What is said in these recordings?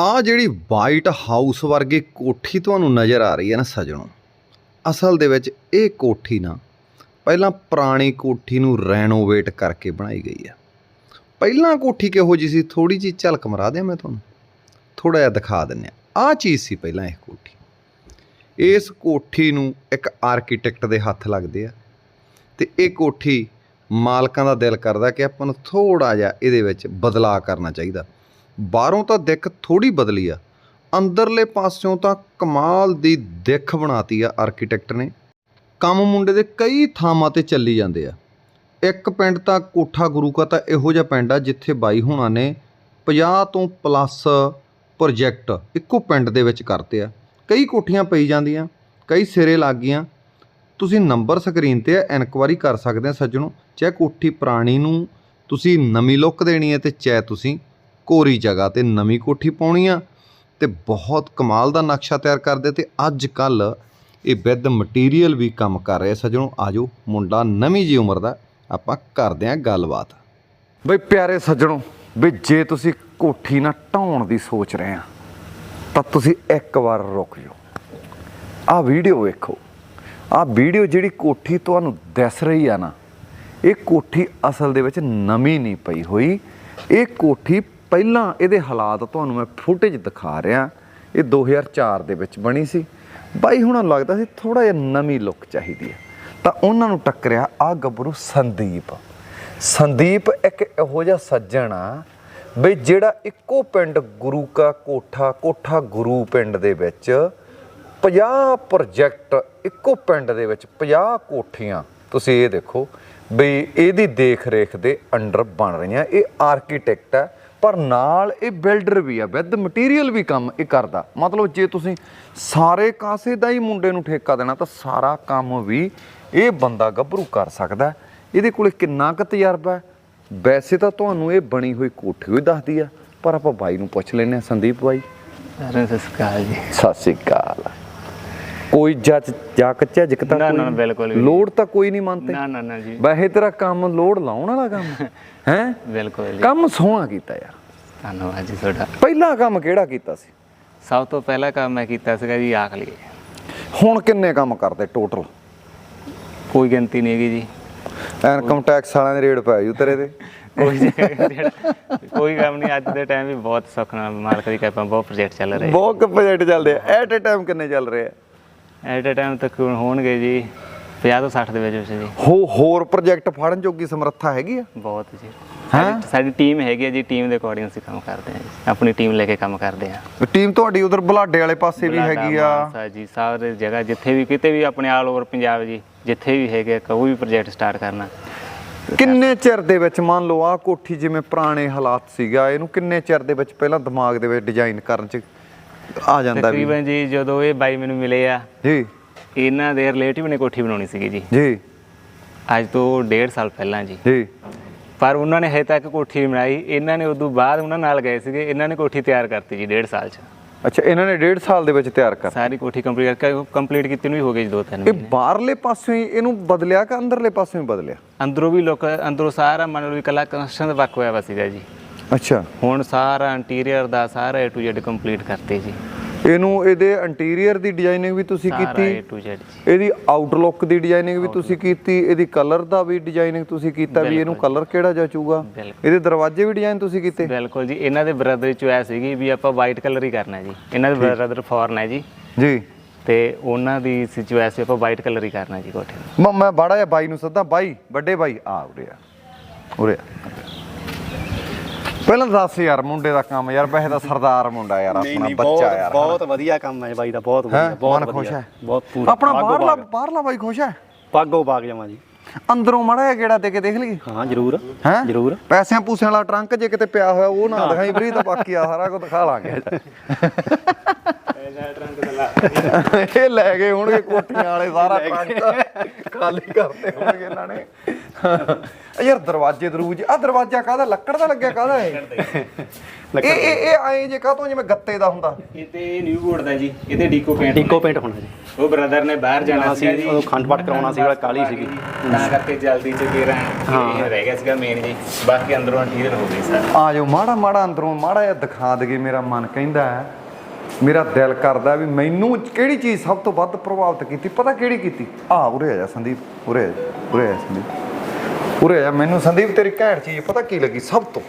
ਆ ਜਿਹੜੀ white house ਵਰਗੀ ਕੋਠੀ ਤੁਹਾਨੂੰ ਨਜ਼ਰ ਆ ਰਹੀ ਹੈ ਨਾ ਸਜਣੋ, ਅਸਲ ਦੇ ਵਿੱਚ ਇਹ ਕੋਠੀ ਨਾ ਪਹਿਲਾਂ ਪੁਰਾਣੀ ਕੋਠੀ ਨੂੰ ਰੈਨੋਵੇਟ ਕਰਕੇ ਬਣਾਈ ਗਈ ਹੈ। ਪਹਿਲਾਂ ਕੋਠੀ ਕਿਹੋ ਜਿਹੀ ਸੀ? ਥੋੜੀ ਜਿਹੀ ਝਲਕ ਮਰਾ ਦਿਆਂ ਮੈਂ ਤੁਹਾਨੂੰ। ਥੋੜਾ ਜਿਹਾ ਦਿਖਾ ਦਿੰਨੇ ਆ ਆਹ ਚੀਜ਼ ਸੀ ਪਹਿਲਾਂ ਇਹ ਕੋਠੀ। ਇਸ ਕੋਠੀ ਨੂੰ ਇੱਕ ਆਰਕੀਟੈਕਟ ਦੇ ਹੱਥ ਲੱਗਦੇ ਆ। ਤੇ ਇਹ ਕੋਠੀ ਮਾਲਕਾਂ ਦਾ ਦਿਲ ਕਰਦਾ ਕਿ ਆਪਾਂ ਨੂੰ ਥੋੜਾ ਜਿਹਾ ਇਹਦੇ ਵਿੱਚ ਬਦਲਾਅ ਕਰਨਾ ਚਾਹੀਦਾ। ਬਾਹਰੋਂ ਤਾਂ ਦਿੱਖ ਥੋੜੀ ਬਦਲੀ ਆ। ਅੰਦਰਲੇ ਪਾਸਿਓਂ ਤਾਂ ਕਮਾਲ ਦੀ ਦਿੱਖ ਬਣਾਤੀ ਆ ਆਰਕੀਟੈਕਟ ਨੇ। ਕੰਮ ਮੁੰਡੇ ਦੇ ਕਈ ਥਾਵਾਂ ਤੇ ਚੱਲੀ ਜਾਂਦੇ ਆ। ਇੱਕ ਪਿੰਡ ਤਾਂ ਕੋਠਾ ਗੁਰੂ ਕਾ ਤਾਂ ਇਹੋ ਜਿਹਾ ਪਿੰਡ ਆ ਜਿੱਥੇ ਬਾਈ ਹੁਣਾਂ ਨੇ 50 ਤੋਂ ਪਲੱਸ ਪ੍ਰੋਜੈਕਟ ਇੱਕੋ ਪਿੰਡ ਦੇ ਵਿੱਚ ਕਰਤੇ ਆ। ਕਈ ਕੋਠੀਆਂ ਪਈ ਜਾਂਦੀਆਂ, ਕਈ ਸਿਰੇ ਲੱਗ ਗਈਆਂ। ਤੁਸੀਂ ਨੰਬਰ ਸਕਰੀਨ ਤੇ ਇਨਕੁਆਰੀ ਕਰ ਸਕਦੇ ਆ ਸੱਜਣੋ, ਚਾਹੇ ਕੋਠੀ ਪੁਰਾਣੀ ਨੂੰ ਤੁਸੀਂ ਨਵੀਂ ਲੁੱਕ ਦੇਣੀ ਹੈ ਤੇ ਚਾਹੇ ਤੁਸੀਂ ਕੋਰੀ ਜਗ੍ਹਾ ਤੇ ਨਵੀਂ ਕੋਠੀ ਪਾਉਣੀ ਆ ਤੇ ਬਹੁਤ ਕਮਾਲ ਦਾ ਨਕਸ਼ਾ ਤਿਆਰ ਕਰਦੇ ਤੇ ਅੱਜ ਕੱਲ ਇਹ ਵਿਦ ਮਟੀਰੀਅਲ ਵੀ ਕੰਮ ਕਰ ਰਿਹਾ ਸੱਜਣੋ, ਆਜੋ, ਮੁੰਡਾ ਨਵੀਂ ਜੀ ਉਮਰ ਦਾ, ਆਪਾਂ ਕਰਦੇ ਆਂ ਗੱਲਬਾਤ। ਬਈ ਪਿਆਰੇ ਸੱਜਣੋ ਵੀ ਜੇ ਤੁਸੀਂ ਕੋਠੀ ਨਾ ਢਾਉਣ ਦੀ ਸੋਚ ਰਹੇ ਆ, ਤਾਂ ਤੁਸੀਂ ਇੱਕ ਵਾਰ ਰੁਕ ਜਾਓ। ਆਹ ਵੀਡੀਓ ਵੇਖੋ। ਆਹ ਵੀਡੀਓ ਜਿਹੜੀ ਕੋਠੀ ਤੁਹਾਨੂੰ ਦਿਸ ਰਹੀ ਆ ਨਾ, ਇਹ ਕੋਠੀ ਅਸਲ ਦੇ ਵਿੱਚ ਨਵੀਂ ਨਹੀਂ ਪਈ ਹੋਈ। ਇਹ ਕੋਠੀ ਪਹਿਲਾਂ ਇਹਦੇ ਹਾਲਾਤ ਤੁਹਾਨੂੰ ਮੈਂ ਫੁਟੇਜ ਦਿਖਾ ਰਿਹਾ। ਇਹ 2004 ਦੇ ਵਿੱਚ ਬਣੀ ਸੀ। ਬਾਈ, ਹੁਣ ਲੱਗਦਾ ਸੀ ਥੋੜਾ ਜਿਹਾ ਨਵੀਂ ਲੁੱਕ ਚਾਹੀਦੀ ਹੈ। ਤਾਂ ਉਹਨਾਂ ਨੂੰ ਟੱਕਰਿਆ ਆ ਗੱਭਰੂ ਸੰਦੀਪ। ਸੰਦੀਪ ਇੱਕ ਇਹੋ ਜਿਹਾ ਸੱਜਣ ਆ ਬਈ ਜਿਹੜਾ ਇੱਕੋ ਪਿੰਡ ਗੁਰੂ ਕਾ ਕੋਠਾ ਕੋਠਾ ਗੁਰੂ ਪਿੰਡ ਦੇ ਵਿੱਚ 50 ਪ੍ਰੋਜੈਕਟ ਇੱਕੋ ਪਿੰਡ ਦੇ ਵਿੱਚ 50 ਕੋਠੀਆਂ, ਤੁਸੀਂ ਇਹ ਦੇਖੋ ਬਈ ਇਹਦੀ ਦੇਖ ਰੇਖ ਦੇ ਅੰਡਰ ਬਣ ਰਹੀਆਂ। ਇਹ ਆਰਕੀਟੈਕਟ ਹੈ। ਪਰ ਨਾਲ ਇਹ ਬਿਲਡਰ ਵੀ ਆ ਵਿਦ ਮਟੀਰੀਅਲ ਵੀ ਕੰਮ ਇਹ ਕਰਦਾ। ਮਤਲਬ ਜੇ ਤੁਸੀਂ ਸਾਰੇ ਕਾਸੇ ਦਾ ਹੀ ਮੁੰਡੇ ਨੂੰ ਠੇਕਾ ਦੇਣਾ ਤਾਂ ਸਾਰਾ ਕੰਮ ਵੀ ਇਹ ਬੰਦਾ ਗੱਭਰੂ ਕਰ ਸਕਦਾ। ਇਹਦੇ ਕੋਲੇ ਕਿੰਨਾ ਕੁ ਤਜਰਬਾ ਹੈ? ਵੈਸੇ ਤਾਂ ਤੁਹਾਨੂੰ ਇਹ ਬਣੀ ਹੋਈ ਕੋਠੀ ਹੀ ਦੱਸਦੀ ਆ ਪਰ ਆਪਾਂ ਬਾਈ ਨੂੰ ਪੁੱਛ ਲੈਨੇ ਆ ਸੰਦੀਪ ਬਾਈ। ਸਤਿ ਸ਼੍ਰੀ ਅਕਾਲ ਜੀ। ਸਤਿ ਸ੍ਰੀ ਅਕਾਲ। ਕੋਈ ਜੱਜ ਜਾ ਕੱਚਾ ਜਿਕਤਾ ਨਾ, ਕੋਈ ਨਾ, ਨਹੀਂ? ਬਿਲਕੁਲ ਵੀ। ਲੋੜ ਤਾਂ ਕੋਈ ਨਹੀਂ ਮੰਨਤੇ ਨਾ ਨਾ ਨਾ ਜੀ। ਵੈਸੇ ਤੇਰਾ ਕੰਮ ਲੋੜ ਲਾਉਣ ਵਾਲਾ ਕੰਮ ਹੈ। ਬਿਲਕੁਲ ਜੀ। ਕੰਮ ਸੋਹਣਾ ਕੀਤਾ ਯਾਰ। ਧੰਨਵਾਦ ਜੀ ਤੁਹਾਡਾ। ਪਹਿਲਾ ਕੰਮ ਕਿਹੜਾ ਕੀਤਾ ਸੀ? ਸਭ ਤੋਂ ਪਹਿਲਾ ਕੰਮ ਮੈਂ ਕੀਤਾ ਸੀਗਾ ਜੀ ਆਖ ਲਈ। ਹੁਣ ਕਿੰਨੇ ਕੰਮ ਕਰਦੇ ਟੋਟਲ ਕੋਈ ਗਿਣਤੀ ਨਹੀਂ ਹੈਗੀ ਜੀ। ਇਨਕਮ ਟੈਕਸ ਵਾਲਿਆਂ ਦੇ ਰੇਡ ਪੈ ਜੂ ਤੇਰੇ ਤੇ। ਕੋਈ ਕੋਈ ਕੰਮ ਨਹੀਂ ਅੱਜ ਦੇ ਟਾਈਮ ਵੀ ਬਹੁਤ ਸੁੱਖ ਨਾਲ ਮਾਲਕ ਦੀ ਕਿਰਪਾ ਬਹੁਤ ਪ੍ਰੋਜੈਕਟ ਚੱਲ ਰਹੇ। ਬਹੁਤ ਪ੍ਰੋਜੈਕਟ ਚੱਲਦੇ ਐਟ ਅ ਟਾਈਮ ਕਿੰਨੇ ਚੱਲ ਰਹੇ ਆ? ਐਟ ਅ ਟਾਈਮ ਤੱਕ ਹੋਣਗੇ ਜੀ 50 ਤੋਂ 60 ਦੇ ਵਿੱਚ ਵਿੱਚ ਜੀ। ਹੋ ਹੋਰ ਪ੍ਰੋਜੈਕਟ ਫੜਨ ਜੋਗੀ ਸਮਰੱਥਾ ਹੈਗੀ ਆ? ਬਹੁਤ ਜੀ। ਹੈਂ? ਸਾਡੀ- ਸਾਡੀ ਟੀਮ ਹੈਗੀ ਹੈ ਜੀ ਟੀਮ ਦੇ ਅਕੋਰਡਿੰਗ ਅਸੀਂ ਕੰਮ ਕਰਦੇ ਹਾਂ ਜੀ। ਆਪਣੀ ਟੀਮ ਲੈ ਕੇ ਕੰਮ ਕਰਦੇ ਹਾਂ। ਟੀਮ ਤੁਹਾਡੀ ਉਧਰ ਬੁਲਾਡੇ ਵਾਲੇ ਪਾਸੇ ਵੀ ਬੁਢਲਾਡਾ, ਹੈਗੀ ਆ। ਮਾਨਸਾ ਜੀ ਸਾਰੇ ਜਗ੍ਹਾ ਜਿੱਥੇ ਵੀ ਕਿਤੇ ਵੀ ਆਪਣੇ ਆਲ ਓਵਰ ਪੰਜਾਬ ਜੀ ਜਿੱਥੇ ਵੀ ਹੈਗੇ ਕੋਈ ਵੀ ਪ੍ਰੋਜੈਕਟ ਸਟਾਰਟ ਕਰਨਾ। ਕਿੰਨੇ ਚਿਰ ਦੇ ਵਿੱਚ ਮੰਨ ਲਓ ਆ ਕੋਠੀ ਜਿਵੇਂ ਪੁਰਾਣੇ ਹਾਲਾਤ ਸੀਗਾ ਇਹਨੂੰ ਕਿੰਨੇ ਚਿਰ ਦੇ ਵਿੱਚ ਪਹਿਲਾਂ ਦਿਮਾਗ ਦੇ ਵਿੱਚ ਡਿਜ਼ਾਈਨ ਕਰਨ ਚ ਆ ਜਾਂਦਾ ਵੀ। ਤਕਰੀਬਨ ਜੀ ਜਦੋਂ ਇਹ ਬਾਈ ਮੈਨੂੰ ਮਿਲੇ ਆ ਜੀ। ਇਹਨਾਂ ਦੇ ਰਿਲੇਟਿਵ ਨੇ ਕੋਠੀ ਬਣਾਉਣੀ ਸੀਗੀ ਜੀ। ਜੀ। ਅੱਜ ਤੋਂ 1.5 ਸਾਲ ਪਹਿਲਾਂ ਜੀ। ਜੀ। ਪਰ ਉਹਨਾਂ ਨੇ ਹਜੇ ਤੱਕ ਕੋਠੀ ਨਹੀਂ ਬਣਾਈ। ਇਹਨਾਂ ਨੇ ਉਦੋਂ ਬਾਅਦ ਉਹਨਾਂ ਨਾਲ ਗਏ ਸੀਗੇ। ਇਹਨਾਂ ਨੇ ਕੋਠੀ ਤਿਆਰ ਕਰਤੀ ਜੀ 1.5 ਸਾਲ ਚ। ਅੱਛਾ ਇਹਨਾਂ ਨੇ 1.5 ਸਾਲ ਦੇ ਵਿੱਚ ਤਿਆਰ ਕਰ ਸਾਰੀ ਕੋਠੀ ਕੰਪਲੀਟ ਕਰਕੇ ਕੰਪਲੀਟ ਕੀਤੀ ਨੂੰ ਵੀ ਹੋ ਜੀ ਦੋ ਤਿੰਨ ਇਹ ਬਾਹਰਲੇ ਪਾਸਿਓਂ ਹੀ ਇਹਨੂੰ ਬਦਲਿਆ ਕਿ ਅੰਦਰਲੇ ਪਾਸਿਓਂ ਹੀ ਬਦਲਿਆ? ਅੰਦਰੋਂ ਵੀ ਲੋਕ ਅੰਦਰੋਂ ਸਾਰਾ ਮੰਨ ਲਓ ਵੀ ਇਕੱਲਾ ਕਨਸਟਰਕਸ਼ਨ ਦਾ ਵਰਕ ਹੋਇਆ ਵਾ ਸੀਗਾ ਜੀ। ਅੱਛਾ। ਹੁਣ ਸਾਰਾ ਇੰਟੀਰੀਅਰ ਦਾ ਸਾਰਾ A to Z ਕੰਪਲੀਟ ਕਰਤੇ ਜੀ। ਇਹਨੂੰ ਇਹਦੇ ਇੰਟੀਰੀਅਰ ਦੀ ਡਿਜ਼ਾਈਨਿੰਗ ਵੀ ਤੁਸੀਂ ਸਾਰਾ ਕੀਤੀ? A to Z ਜੀ। ਇਹਦੀ ਆਊਟਲੁੱਕ ਦੀ ਡਿਜ਼ਾਈਨਿੰਗ ਵੀ ਤੁਸੀਂ ਕੀਤੀ? ਇਹਦੀ ਕਲਰ ਦਾ ਵੀ ਡਿਜ਼ਾਈਨਿੰਗ ਤੁਸੀਂ ਕੀਤਾ ਵੀ ਇਹਨੂੰ ਕਲਰ ਕਿਹੜਾ ਜਚੂਗਾ ਬਿਲਕੁਲ। ਇਹਦੇ ਦਰਵਾਜ਼ੇ ਵੀ ਡਿਜ਼ਾਈਨ ਤੁਸੀਂ ਕੀਤੇ? ਬਿਲਕੁਲ ਜੀ। ਇਹਨਾਂ ਦੇ ਬ੍ਰਦਰ ਚੋਇਸ ਸੀਗੀ ਵੀ ਆਪਾਂ ਵਾਈਟ ਕਲਰ ਹੀ ਕਰਨਾ ਜੀ। ਇਹਨਾਂ ਦੇ ਬ੍ਰਦਰ ਫੋਰਨ ਹੈ ਜੀ। ਜੀ। ਤੇ ਉਹਨਾਂ ਦੀ ਵੀ ਆਪਾਂ ਵਾਈਟ ਕਲਰ ਹੀ ਕਰਨਾ ਜੀ ਕੋਠੇ ਨੂੰ। ਮ- ਮੈਂ ਬਾੜਾ ਜਿਹਾ ਬਾਈ ਨੂੰ ਸੱਦਾ ਬਾਈ ਵੱਡੇ ਬਾਈ ਆ ਉਰੇ ਆ। ਉਰੇ ਆ। ਪਹਿਲਾਂ ਦੱਸ ਯਾਰ ਮੁੰਡੇ ਦਾ ਕੰਮ ਯਾਰ ਵੈਸੇ ਤਾਂ ਸਰਦਾਰ ਮੁੰਡਾ ਯਾਰ ਆਪਣਾ ਬੱਚਾ ਯਾਰ ਬਹੁਤ ਵਧੀਆ ਕੰਮ ਹੈ ਬਾਈ ਦਾ ਬਹੁਤ? ਵਧੀਆ ਬਹੁਤ ਖੁਸ਼। ਹੈ? ਬਹੁਤ ਪੂਰਾ ਆਪਣਾ ਬਾਹਰਲਾ। ਬਾਹਰਲਾ ਬਾਈ ਖੁਸ਼ ਹੈ? ਬਾਗੋ ਬਾਗ ਜਾਵਾਂ ਜੀ। ਅੰਦਰੋਂ ਮੜਾ ਜਿਹਾ ਗੇੜਾ ਦੇ ਕੇ ਦੇਖ ਲਈਏ। ਹਾਂ ਜ਼ਰੂਰ ਹੈ? ਜ਼ਰੂਰ। ਪੈਸਿਆਂ ਪੂਸਿਆਂ ਵਾਲਾ ਟਰੰਕ ਜੇ ਕਿਤੇ ਪਿਆ ਹੋਇਆ ਉਹ ਨਾ ਦਿਖਾਈ ਫਰੀ ਤਾਂ ਬਾਕੀ ਆ ਸਾਰਾ ਕੁਝ ਦਿਖਾ ਲਾਂਗੇ। ਇਹ ਲੈ ਗਏ ਹੋਣਗੇ ਕੋਠੀਆਂ ਵਾਲੇ ਸਾਰਾ ਟਰੰਕ। ਖਾਲੀ ਕਰਤੇ ਹੋਣਗੇ ਇਹਨਾਂ ਨੇ। ਇਹ ਯਾਰ ਦਰਵਾਜ਼ੇ ਦਰੂਜ ਆ ਦਰਵਾਜ਼ਾ ਕਾਹਦਾ? ਲੱਕੜ ਦਾ ਲੱਗਿਆ ਕਾਹਦਾ ਇਹ? ਇਹ ਇਹ ਇਹ ਐਂ ਜੇ ਕਾਹਤੋਂ ਜਿਵੇਂ ਗੱਤੇ ਦਾ ਹੁੰਦਾ? ਇਹ ਤੇ ਨਿਊ ਬੋਰਡ ਦਾ ਜੀ। ਇਹਦੇ ਡੀਕੋ ਪੇਂਟ ਇਕੋ ਪੇਂਟ ਹੋਣਾ ਜੀ। ਉਹ ਬ੍ਰਦਰ ਨੇ ਬਾਹਰ ਜਾਣਾ ਸੀ ਸੀ ਉਦੋਂ ਖੰਡ ਪਾਠ ਕਰਾਉਣਾ ਸੀ ਵਾਲਾ ਕਾਲੀ ਸੀਗੀ। ਤਾਂ ਕਰਕੇ ਜਲਦੀ ਚ ਕੇ ਰਾਂ ਇਹ ਰਹਿ ਗਿਆ ਸੀਗਾ ਮੇਨ ਜੀ। ਬਾਕੀ ਅੰਦਰੋਂ ਇੰਟੀਰੀਅਰ ਹੋ ਗਈ ਸਰ। ਆ ਜਾਓ ਮਾੜਾ ਮਾੜਾ ਅੰਦਰੋਂ ਮਾੜਾ ਜਿਹਾ ਦਿਖਾ ਦਗੇ ਮੇਰਾ ਮਨ ਕਹਿੰਦਾ ਹੈ। ਮੇਰਾ ਦਿਲ ਕਰਦਾ ਵੀ ਮੈਨੂੰ ਕਿਹੜੀ ਚੀਜ਼ ਸਭ ਤੋਂ ਵੱਧ ਪ੍ਰਭਾਵਿਤ ਕੀਤੀ? ਪਤਾ ਕਿਹੜੀ ਕੀਤੀ? ਆ ਉਰੇ ਆ ਜਾ ਸੰਦੀਪ ਉਰੇ ਆ ਜਾ, ਉਰੇ ਆ ਜਾ ਸੰਦੀਪ। ਉਰੇ ਆ ਮੈਨੂੰ ਸੰਦੀਪ ਤੇਰੀ ਘੈਂਟ ਚੀਜ਼ ਪਤਾ ਕੀ ਲੱਗੀ? ਸਭ ਤੋਂ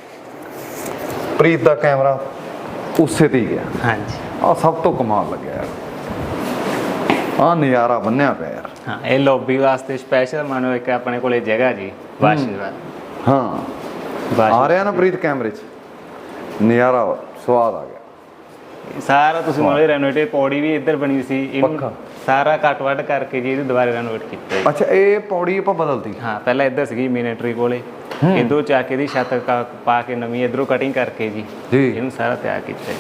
ਪ੍ਰੀਤ ਦਾ ਕੈਮਰਾ ਉਸੇ ਤੇ ਹੀ ਗਿਆ। ਹਾਂਜੀ। ਆ ਸਭ ਤੋਂ ਕਮਾਲ ਲੱਗਿਆ ਯਾਰ। ਆ ਨਜ਼ਾਰਾ ਬੰਨਿਆ ਪਿਆ ਯਾਰ। ਹਾਂ ਇਹ ਲੌਬੀ ਵਾਸਤੇ ਸਪੈਸ਼ਲ ਮਾਨੋ ਇੱਕ ਆਪਣੇ ਕੋਲੇ ਜਗ੍ਹਾ ਜੀ ਵਾਸ਼ਿੰਗ ਹਾਂ। ਆ ਰਿਹਾ ਨਾ ਪ੍ਰੀਤ ਕੈਮਰੇ 'ਚ। ਨਜ਼ਾਰਾ ਸਵਾਦ ਆ ਗਿਆ। ਸਾਰਾ ਤੁਸੀਂ ਮੋਲੇ ਰੈਨੋਵੇਟ ਪੌੜੀ ਵੀ ਇੱਧਰ ਬਣੀ ਸੀ ਇਹਨੂੰ ਪੱਖਾ। ਸਾਰਾ ਕੱਟ ਵੱਢ ਕਰਕੇ ਜੀ ਇਹਨੂੰ ਦੁਬਾਰਾ ਰੈਨੋਵੇਟ ਕੀਤਾ। ਜੀ। ਅੱਛਾ ਇਹ ਪੌੜੀ ਆਪਾਂ ਬਦਲਤੀ। ਹਾਂ ਪਹਿਲਾਂ ਇੱਧਰ ਸੀਗੀ ਮਿਨਿਟਰੀ ਕੋਲੇ। ਇਧਰੋਂ ਚਾ ਕੇ ਦੀ ਛੱਤ ਕਾ- ਪਾ ਕੇ ਨਵੀਂ ਇਧਰੋਂ ਕਟਿੰਗ ਕਰਕੇ ਜੀ। ਜੀ। ਇਹਨੂੰ ਸਾਰਾ ਤਿਆਰ ਕੀਤਾ ਜੀ।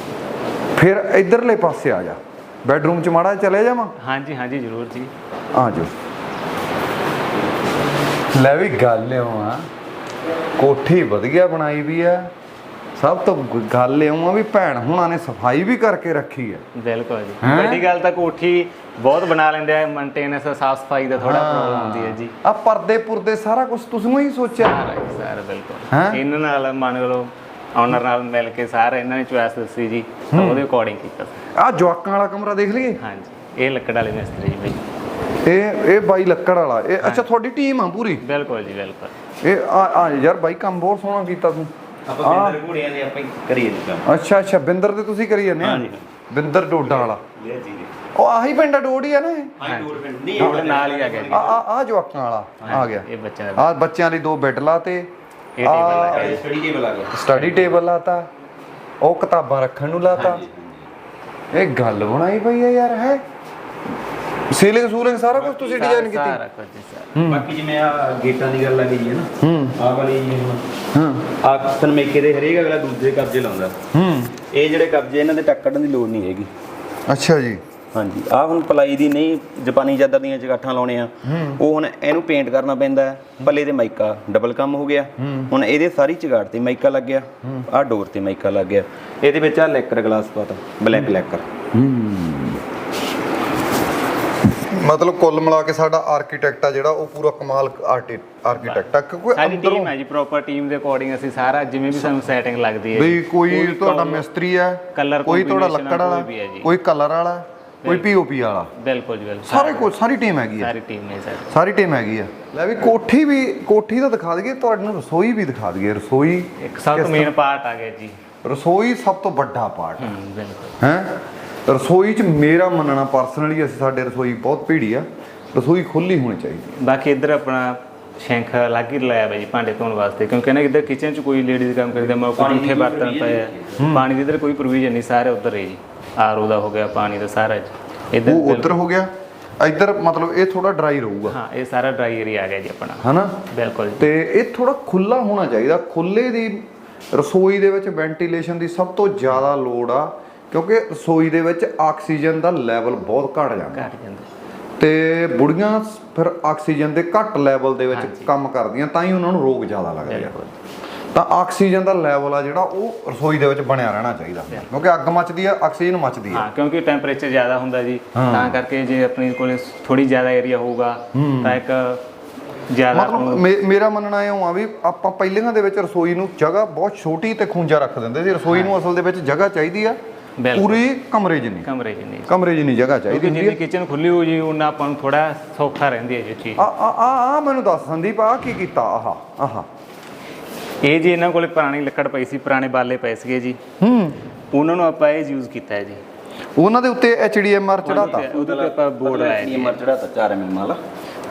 ਫਿਰ ਇਧਰਲੇ ਪਾਸੇ ਆ ਜਾ। ਬੈੱਡਰੂਮ 'ਚ ਮਾੜਾ ਚਲੇ ਜਾਵਾਂ? ਹਾਂਜੀ ਹਾਂਜੀ ਜ਼ਰੂਰ ਜੀ। ਆ ਜਾਓ। ਲੈ ਵੀ ਗੱਲ ਆ। ਕੋਠੀ ਵਧੀਆ ਬਣਾਈ ਵੀ ਆ। ਸਭ ਤੋਂ ਗੱਲ ਆ ਵੀ ਭੈਣ ਹੁਣਾਂ ਨੇ ਸਫ਼ਾਈ ਵੀ ਕਰਕੇ ਰੱਖੀ ਆ। ਬਿਲਕੁਲ ਜੀ। ਹੈਂ? ਵੱਡੀ ਗੱਲ ਤਾਂ ਕੋਠੀ ਬਹੁਤ ਬਣਾ ਲੈਂਦੇ ਆ ਮੇਨਟੇਨੈਂਸ ਸਾਫ਼ ਸਫ਼ਾਈ ਦਾ ਥੋੜਾ ਪ੍ਰੋਬਲਮ ਆਉਂਦੀ ਹੈ ਜੀ। ਆ ਪਰਦੇ ਪੁਰਦੇ ਸਾਰਾ ਕੁਝ ਤੁਸੀਂ ਹੀ ਸੋਚਿਆ? ਸਾਰਾ ਬਿਲਕੁਲ। ਹੈਂ? ਇਹਨਾਂ ਨਾਲ ਮੰਨ ਲਓ ਓਨਰ ਨਾਲ ਮਿਲ ਕੇ ਸਾਰਾ ਇਹਨਾਂ ਨੇ ਚੁਆਇਸ ਦੱਸੀ ਜੀ ਉਹਦੇ ਅਕੋਰਡਿੰਗ ਕੀਤਾ। ਆ ਜਵਾਕਾਂ ਵਾਲਾ ਕਮਰਾ ਦੇਖ ਲਈਏ? ਹਾਂਜੀ ਇਹ ਲੱਕੜ ਵਾਲੇ ਮਿਸਤਰੀ ਜੀ ਬਈ। ਇਹ ਇਹ ਬਾਈ ਲੱਕੜ ਵਾਲਾ। ਇਹ ਅੱਛਾ ਤੁਹਾਡੀ ਟੀਮ ਆ ਪੂਰੀ? ਬਿਲਕੁਲ ਜੀ ਬਿਲਕੁਲ। ਇਹ ਆ ਯਾਰ ਬਾਈ ਕੰਮ ਬਹੁਤ ਸੋਹਣਾ ਕੀਤਾ ਤੂੰ। ਆਪਾਂ ਬਿੰਦਰ ਘੋੜਿਆਂ ਦੇ ਆਪਾਂ ਹੀ ਕਰੀਏ ਜੀ ਕੰਮ। ਅੱਛਾ ਅੱਛਾ ਬਿੰਦਰ ਤੇ ਤੁਸੀਂ ਕਰੀ ਜਾਂਦੇ ਆ? ਹਾਂਜੀ। ਬਿੰਦਰ ਡੋਡਾ ਵਾਲਾ। ਲੈ ਜੀ ਉਹ ਆਹੀ ਪਿੰਡ ਆ ਡੋਡ ਹੀ ਆ ਨਾ ਇਹ? ਹਾਂ ਡੋਰ ਪਿੰਡ ਨਹੀਂ ਉਹਦੇ ਨਾਲ ਹੀ ਆ ਗਿਆ ਜੀ। ਆ ਆ ਆ ਜਵਾਕਾਂ ਵਾਲਾ ਆ ਗਿਆ। ਇਹ ਬੱਚਿਆਂ ਦਾ ਆ ਬੱਚਿਆਂ ਲਈ ਦੋ ਬੈੱਡ ਲਾਤੇ। ਇਹ ਟੇਬਲ ਲੱਗਾ ਇਹ ਸਟੱਡੀ ਟੇਬਲ ਆ ਗਿਆ। ਸਟੱਡੀ ਟੇਬਲ ਲਾਤਾ। ਉਹ ਕਿਤਾਬਾਂ ਰੱਖਣ ਨੂੰ ਲਾਤਾ। ਇਹ ਗੱਲ ਬਣਾਈ ਪਈ ਆ ਯਾਰ ਹੈ? ਸੀਲਿੰਗ ਸੂਲਿੰਗ ਸਾਰਾ ਕੁਝ ਤੁਸੀਂ ਡਿਜ਼ਾਈਨ ਕੀਤੀ? ਸਾਰਾ ਕੁਝ ਸਾਰਾ। ਬਾਕੀ ਜਿਵੇਂ ਆ ਗੇਟਾਂ ਦੀ ਗੱਲ ਆ ਗਈ ਹੈ ਨਾ ਹੂੰ। ਆਹ ਵਾਲੀ ਹਾਂ। ਆ ਸਨਮੇਕੇ ਦੇ ਹਰੇਕ ਅਗਲਾ ਦੂਜੇ ਕਬਜੇ ਲਾਉਂਦਾ। ਹੂੰ। ਇਹ ਜਿਹੜੇ ਕਬਜੇ ਇਹਨਾਂ ਦੇ ਟੱਕ ਕੱਢਣ ਦੀ ਲੋੜ ਨਹੀਂ ਹੈਗੀ। ਅੱਛਾ ਜੀ। ਹਾਂਜੀ। ਆ ਹੁਣ ਪਲਾਈ ਦੀ ਨਹੀਂ ਜਾਪਾਨੀ ਚਾਦਰ ਦੀਆਂ ਚਗਾਠਾਂ ਲਾਉਣੇ ਆ। ਉਹ ਹੁਣ ਇਹਨੂੰ ਪੇਂਟ ਕਰਨਾ ਪੈਂਦਾ ਹੈ। ਪੱਲੇ ਤੇ ਮਾਈਕਾ ਡਬਲ ਕੰਮ ਹੋ ਗਿਆ। ਹੁਣ ਇਹਦੇ ਸਾਰੀ ਚਗਾਟ ਤੇ ਮਾਈਕਾ ਲੱਗ ਗਿਆ। ਆ ਡੋਰ ਤੇ ਮਾਈਕਾ ਲੱਗ ਗਿਆ। ਇਹਦੇ ਵਿੱਚ ਆ ਲੈਕਰ ਗਲਾਸ ਪਾਤਾ ਬਲੈਕ ਲੈਕਰ ਮਤਲਬ ਕੁੱਲ ਮਿਲਾ ਕੇ ਸਾਡਾ ਆਰਕੀਟੈਕਟ ਆ ਜਿਹੜਾ ਉਹ ਪੂਰਾ ਕਮਾਲ ਆਰਕੀਟੈਕਟ ਆ। ਕਿਉਂਕਿ ਸਾਡੀ ਟੀਮ ਹੈ ਜੀ ਪ੍ਰੋਪਰ ਟੀਮ ਦੇ ਅਕੋਰਡਿੰਗ ਅਸੀਂ ਸਾਰਾ ਜਿਵੇਂ ਵੀ ਸਾਨੂੰ ਸੈਟਿੰਗ ਲੱਗਦੀ ਹੈ ਵੀ। ਕੋਈ ਤੁਹਾਡਾ ਮਿਸਤਰੀ ਹੈ Colour ਕੋਈ ਤੁਹਾਡਾ ਲੱਕੜ ਵਾਲਾ ਕੋਈ ਕਲਰ ਵਾਲਾ ਕੋਈ ਪੀਓਪੀ ਵਾਲਾ। ਬਿਲਕੁਲ ਜੀ ਬਿਲਕੁਲ। ਸਾਰੇ ਕੁਝ ਸਾਰੀ ਟੀਮ ਹੈਗੀ ਆ ਸਾਰੀ ਟੀਮ ਹੈ ਸਰ। ਸਾਰੀ ਟੀਮ ਹੈਗੀ ਆ ਲੈ ਵੀ ਕੋਠੀ ਵੀ ਕੋਠੀ ਤਾਂ ਦਿਖਾ ਦਈਏ ਤੁਹਾਨੂੰ ਰਸੋਈ ਵੀ ਦਿਖਾ ਦਈਏ। ਰਸੋਈ ਇੱਕ ਸਭ ਤੋਂ ਮੇਨ ਪਾਰਟ ਆ ਗਿਆ ਜੀ। ਰਸੋਈ ਸਭ ਤੋਂ ਵੱਡਾ ਪਾਰਟ ਹੂੰ ਬਿਲਕੁਲ। ਹੈ? ਰਸੋਈ 'ਚ ਮੇਰਾ ਮੰਨਣਾ ਪਰਸਨਲੀ ਅਸੀਂ ਸਾਡੇ ਰਸੋਈ ਬਹੁਤ ਭੀੜੀ ਆ। ਰਸੋਈ ਖੁੱਲੀ ਹੋਣੀ ਚਾਹੀਦੀ। ਬਾਕੀ ਇੱਧਰ ਆਪਣਾ ਸ਼ੈਂਖ ਅਲੱਗ ਹੀ ਲਾਇਆ ਹੋਇਆ ਜੀ ਭਾਂਡੇ ਧੋਣ ਵਾਸਤੇ ਕਿਉਂਕਿ ਨਾ ਇੱਧਰ ਕਿਚਨ 'ਚ ਕੋਈ ਲੇਡੀਜ਼ ਕੰਮ ਕਰਦੀ ਮੈਂ ਕੋਈ ਝੂਠੇ ਬਰਤਨ ਪਏ ਆ। ਪਾਣੀ ਦੀ ਇੱਧਰ ਕੋਈ ਪ੍ਰੋਵੀਜ਼ਨ ਨਹੀਂ ਸਾਰੇ ਉੱਧਰ ਹੈ ਜੀ। ਆਰਓ ਦਾ ਹੋ ਗਿਆ ਪਾਣੀ ਦਾ ਸਾਰਾ ਇੱਧਰ ਉਹ ਉਧਰ ਹੋ ਗਿਆ। ਇੱਧਰ ਮਤਲਬ ਇਹ ਥੋੜਾ ਡਰਾਈ ਰਹੂਗਾ। ਹਾਂ ਇਹ ਸਾਰਾ ਡਰਾਈ ਏਰੀਆ ਆ ਗਿਆ ਜੀ ਆਪਣਾ। ਹਨਾ? ਬਿਲਕੁਲ ਜੀ। ਤੇ ਇਹ ਥੋੜਾ ਖੁੱਲਾ ਹੋਣਾ ਚਾਹੀਦਾ। ਖੁੱਲੇ ਦੀ ਰਸੋਈ ਦੇ ਵਿੱਚ ਵੈਂਟੀਲੇਸ਼ਨ ਦੀ ਸਭ ਤੋਂ ਜ਼ਿਆਦਾ ਲੋੜ ਆ। ਕਿਉਂਕਿ ਰਸੋਈ ਦੇ ਵਿੱਚ ਆਕਸੀਜਨ ਦਾ ਲੈਵਲ ਬਹੁਤ ਘਟ ਜਾਂਦਾ। ਘੱਟ ਜਾਂਦਾ। ਤੇ ਬੁੜੀਆਂ ਫਿਰ ਆਕਸੀਜਨ ਦੇ ਘੱਟ ਲੈਵਲ ਦੇ ਵਿੱਚ ਕੰਮ ਕਰਦੀਆਂ ਤਾਂ ਹੀ ਉਹਨਾਂ ਨੂੰ ਰੋਗ ਜ਼ਿਆਦਾ ਲੱਗਦੇ ਆ। ਤਾਂ ਆਕਸੀਜਨ ਦਾ ਲੈਵਲ ਆ ਜਿਹੜਾ ਉਹ ਰਸੋਈ ਦੇ ਵਿੱਚ ਬਣਿਆ ਰਹਿਣਾ ਚਾਹੀਦਾ। ਕਿਉਂਕਿ ਅੱਗ ਮੱਚਦੀ ਆ ਆਕਸੀਜਨ ਮੱਚਦੀ ਆ। ਹਾਂ ਕਿਉਂਕਿ ਟੈਂਪਰੇਚਰ ਜ਼ਿਆਦਾ ਹੁੰਦਾ ਜੀ। ਤਾਂ ਕਰਕੇ ਜੇ ਆਪਣੇ ਕੋਲੇ ਥੋੜੀ ਜ਼ਿਆਦਾ ਏਰੀਆ ਹੋਊਗਾ ਤਾਂ ਇੱਕ ਜ਼ਿਆਦਾ ਮਤਲਬ ਮੇਰਾ ਮੰਨਣਾ ਇਹ ਆ ਵੀ ਆਪਾਂ ਪਹਿਲੀਆਂ ਦੇ ਵਿੱਚ ਰਸੋਈ ਨੂੰ ਜਗ੍ਹਾ ਬਹੁਤ ਛੋਟੀ ਤੇ ਖੂੰਜਾ ਰੱਖ ਦਿੰਦੇ ਸੀ। ਰਸੋਈ ਨੂੰ ਅਸਲ ਦੇ ਵਿੱਚ ਜਗ੍ਹਾ ਚਾਹੀਦੀ ਆ। ਪੂਰੀ ਕਮਰੇ ਜਿੰਨੀ। ਕਮਰੇ ਨਹੀਂ ਕਮਰੇ ਜਿੰਨੀ ਜਗ੍ਹਾ ਚਾਹੀਦੀ ਹੁੰਦੀ ਜਿੰਨੀ ਕਿਚਨ ਖੁੱਲੀ ਹੋ ਜੀ ਉਹਨਾਂ ਆਪਾਂ ਨੂੰ ਥੋੜਾ ਸੌਖਾ ਰਹਿੰਦੀ ਹੈ ਜੀ ਚੀਜ਼। ਆ ਆ ਆ ਮੈਨੂੰ ਦੱਸ ਸੰਦੀਪ ਆ ਕੀ ਕੀਤਾ? ਆਹਾ ਆਹਾ। ਇਹ ਜੀ ਇਹਨਾਂ ਕੋਲੇ ਪੁਰਾਣੀ ਲੱਕੜ ਪਈ ਸੀ ਪੁਰਾਣੇ ਬਾਲੇ ਪਏ ਸੀਗੇ ਜੀ। ਹੂੰ। ਉਹਨਾਂ ਨੂੰ ਆਪਾਂ ਇਹ ਯੂਜ਼ ਕੀਤਾ ਹੈ ਜੀ। ਉਹਨਾਂ ਦੇ ਉੱਤੇ ਐਚਡੀਐਮਆਰ ਚੜਾਤਾ ਉਹਦੇ ਤੇ ਆਪਾਂ ਬੋਰਡ ਲਾਇਆ ਜੀ। ਮਰ ਚੜਾ ਤਾਂ 4 ਐਮਐਮ ਵਾਲਾ।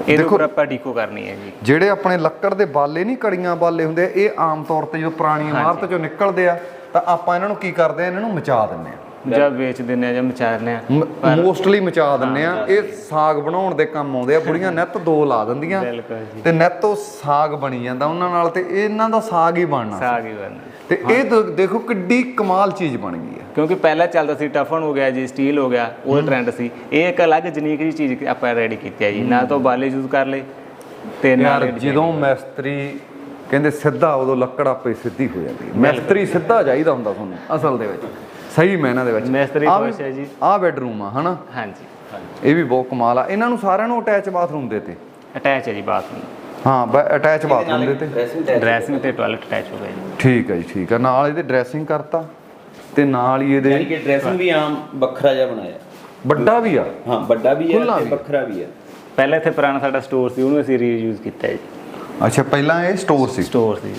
ਇਹਦੇ ਉੱਪਰ ਆਪਾਂ ਡੀਕੋ ਕਰਨੀ ਹੈ ਜੀ। ਜਿਹੜੇ ਆਪਣੇ ਲੱਕੜ ਦੇ ਬਾਲੇ ਨਹੀਂ ਕੜੀਆਂ ਬਾਲੇ ਹੁੰਦੇ ਇਹ ਆਮ ਤੌਰ ਤੇ ਜਦੋਂ ਪੁਰਾਣੀ ਇਮਾਰਤ ਚੋਂ ਨਿਕਲਦੇ ਆ ਤਾਂ ਆਪਾਂ ਇਹਨਾਂ ਨੂੰ ਕੀ ਕਰਦੇ ਆ? ਇਹਨਾਂ ਨੂੰ ਮਚਾ ਦਿੰਨੇ ਆ। ਜਾਂ ਵੇਚ ਦਿੰਦੇ ਆ ਜਾਂ ਮਚਾਰਨੇ ਆ। ਮੋਸਟਲੀ ਮਚਾ ਦਿੰਨੇ ਆ। ਇਹ ਸਾਗ ਬਣਾਉਣ ਦੇ ਕੰਮ ਆਉਂਦੇ ਆ। ਬੁੜੀਆਂ ਨਿੱਤ ਦੋ ਲਾ ਦਿੰਦੀਆਂ। ਤੇ ਨਿੱਤ ਸਾਗ ਬਣੀ ਜਾਂਦਾ ਉਹਨਾਂ ਨਾਲ ਤੇ ਇਹਨਾਂ ਦਾ ਸਾਗ ਹੀ ਬਣਨਾ। ਸਾਗ ਹੀ ਬਣਨਾ। ਤੇ ਇਹ ਦੇਖੋ ਕਿੱਡੀ ਕਮਾਲ ਚੀਜ਼ ਬਣ ਗਈ ਆ। ਕਿਉਂਕਿ ਪਹਿਲਾਂ ਚੱਲਦਾ ਸੀ ਟਫਨ ਹੋ ਗਿਆ ਜੀ ਸਟੀਲ ਹੋ ਗਿਆ ਉਹ ਟ੍ਰੈਂਡ ਸੀ। ਇਹ ਇੱਕ ਅਲੱਗ ਜਨੀਕ ਜੀ ਚੀਜ਼ ਆਪਾਂ ਰੈਡੀ ਕੀਤੀ ਹੈ ਜੀ। ਨਾ ਤਾਂ ਬਾਲੇ ਯੂਜ਼ ਕਰ ਲਏ ਤੇ ਨਾਲ ਜਦੋਂ ਮਿਸਤਰੀ ਕਹਿੰਦੇ ਸਿੱਧਾ ਉਦੋਂ ਲੱਕੜ ਆਪੇ ਸਿੱਧੀ ਹੋ ਜਾਂਦੀ ਹੈ। ਮਿਸਤਰੀ ਸਿੱਧਾ ਚਾਹੀਦਾ ਹੁੰਦਾ ਤੁਹਾਨੂੰ ਅਸਲ ਦੇ ਵਿੱਚ। ਸਹੀ ਮੈਨਾਂ ਦੇ ਵਿੱਚ। ਮਿਸਤਰੀ ਆਹ ਵੀ- ਖੁਸ਼ ਹੈ ਜੀ। ਆਹ ਬੈਡਰੂਮ ਆ ਹਨਾ? ਹਾਂਜੀ ਇਹ ਵੀ ਬਹੁਤ ਕਮਾਲ ਆ। ਇਹਨਾਂ ਨੂੰ ਸਾਰਿਆਂ ਨੂੰ ਅਟੈਚ ਬਾਥਰੂਮ ਦੇਤੇ ਅਟੈਚ ਹੈ ਜੀ ਬਾਥਰੂਮ ਹਾਂ ਅਟੈਚ ਬਾਥਰੂਮ ਦੇਤੇ ਡਰੈਸਿੰਗ ਤੇ। ਟਾਇਲਟ ਅਟੈਚ ਹੋ ਗਿਆ। ਜੀ। ਠੀਕ ਹੈ ਜੀ ਠੀਕ ਹੈ ਨਾਲ ਇਹਦੇ ਡਰੈਸਿੰਗ ਕਰਤਾ ਤੇ ਨਾਲ ਹੀ ਯਾਨੀ ਇਹਦੇ ਕਿ ਡਰੈਸਿੰਗ ਵੀ ਆਮ ਵੱਖਰਾ ਜਿਹਾ ਬਣਾਇਆ। ਵੱਡਾ ਵੀ ਆ? ਹਾਂ ਵੱਡਾ ਵੀ ਹੈ ਤੇ। ਵੱਖਰਾ ਵੀ ਹੈ। ਪਹਿਲਾਂ ਇੱਥੇ ਪੁਰਾਣਾ ਸਾਡਾ ਸਟੋਰ ਸੀ ਉਹਨੂੰ ਅਸੀਂ ਰੀਯੂਜ਼ ਕੀਤਾ ਜੀ। ਅੱਛਾ ਪਹਿਲਾਂ ਇਹ ਸਟੋਰ ਸੀ। ਸਟੋਰ ਸੀ।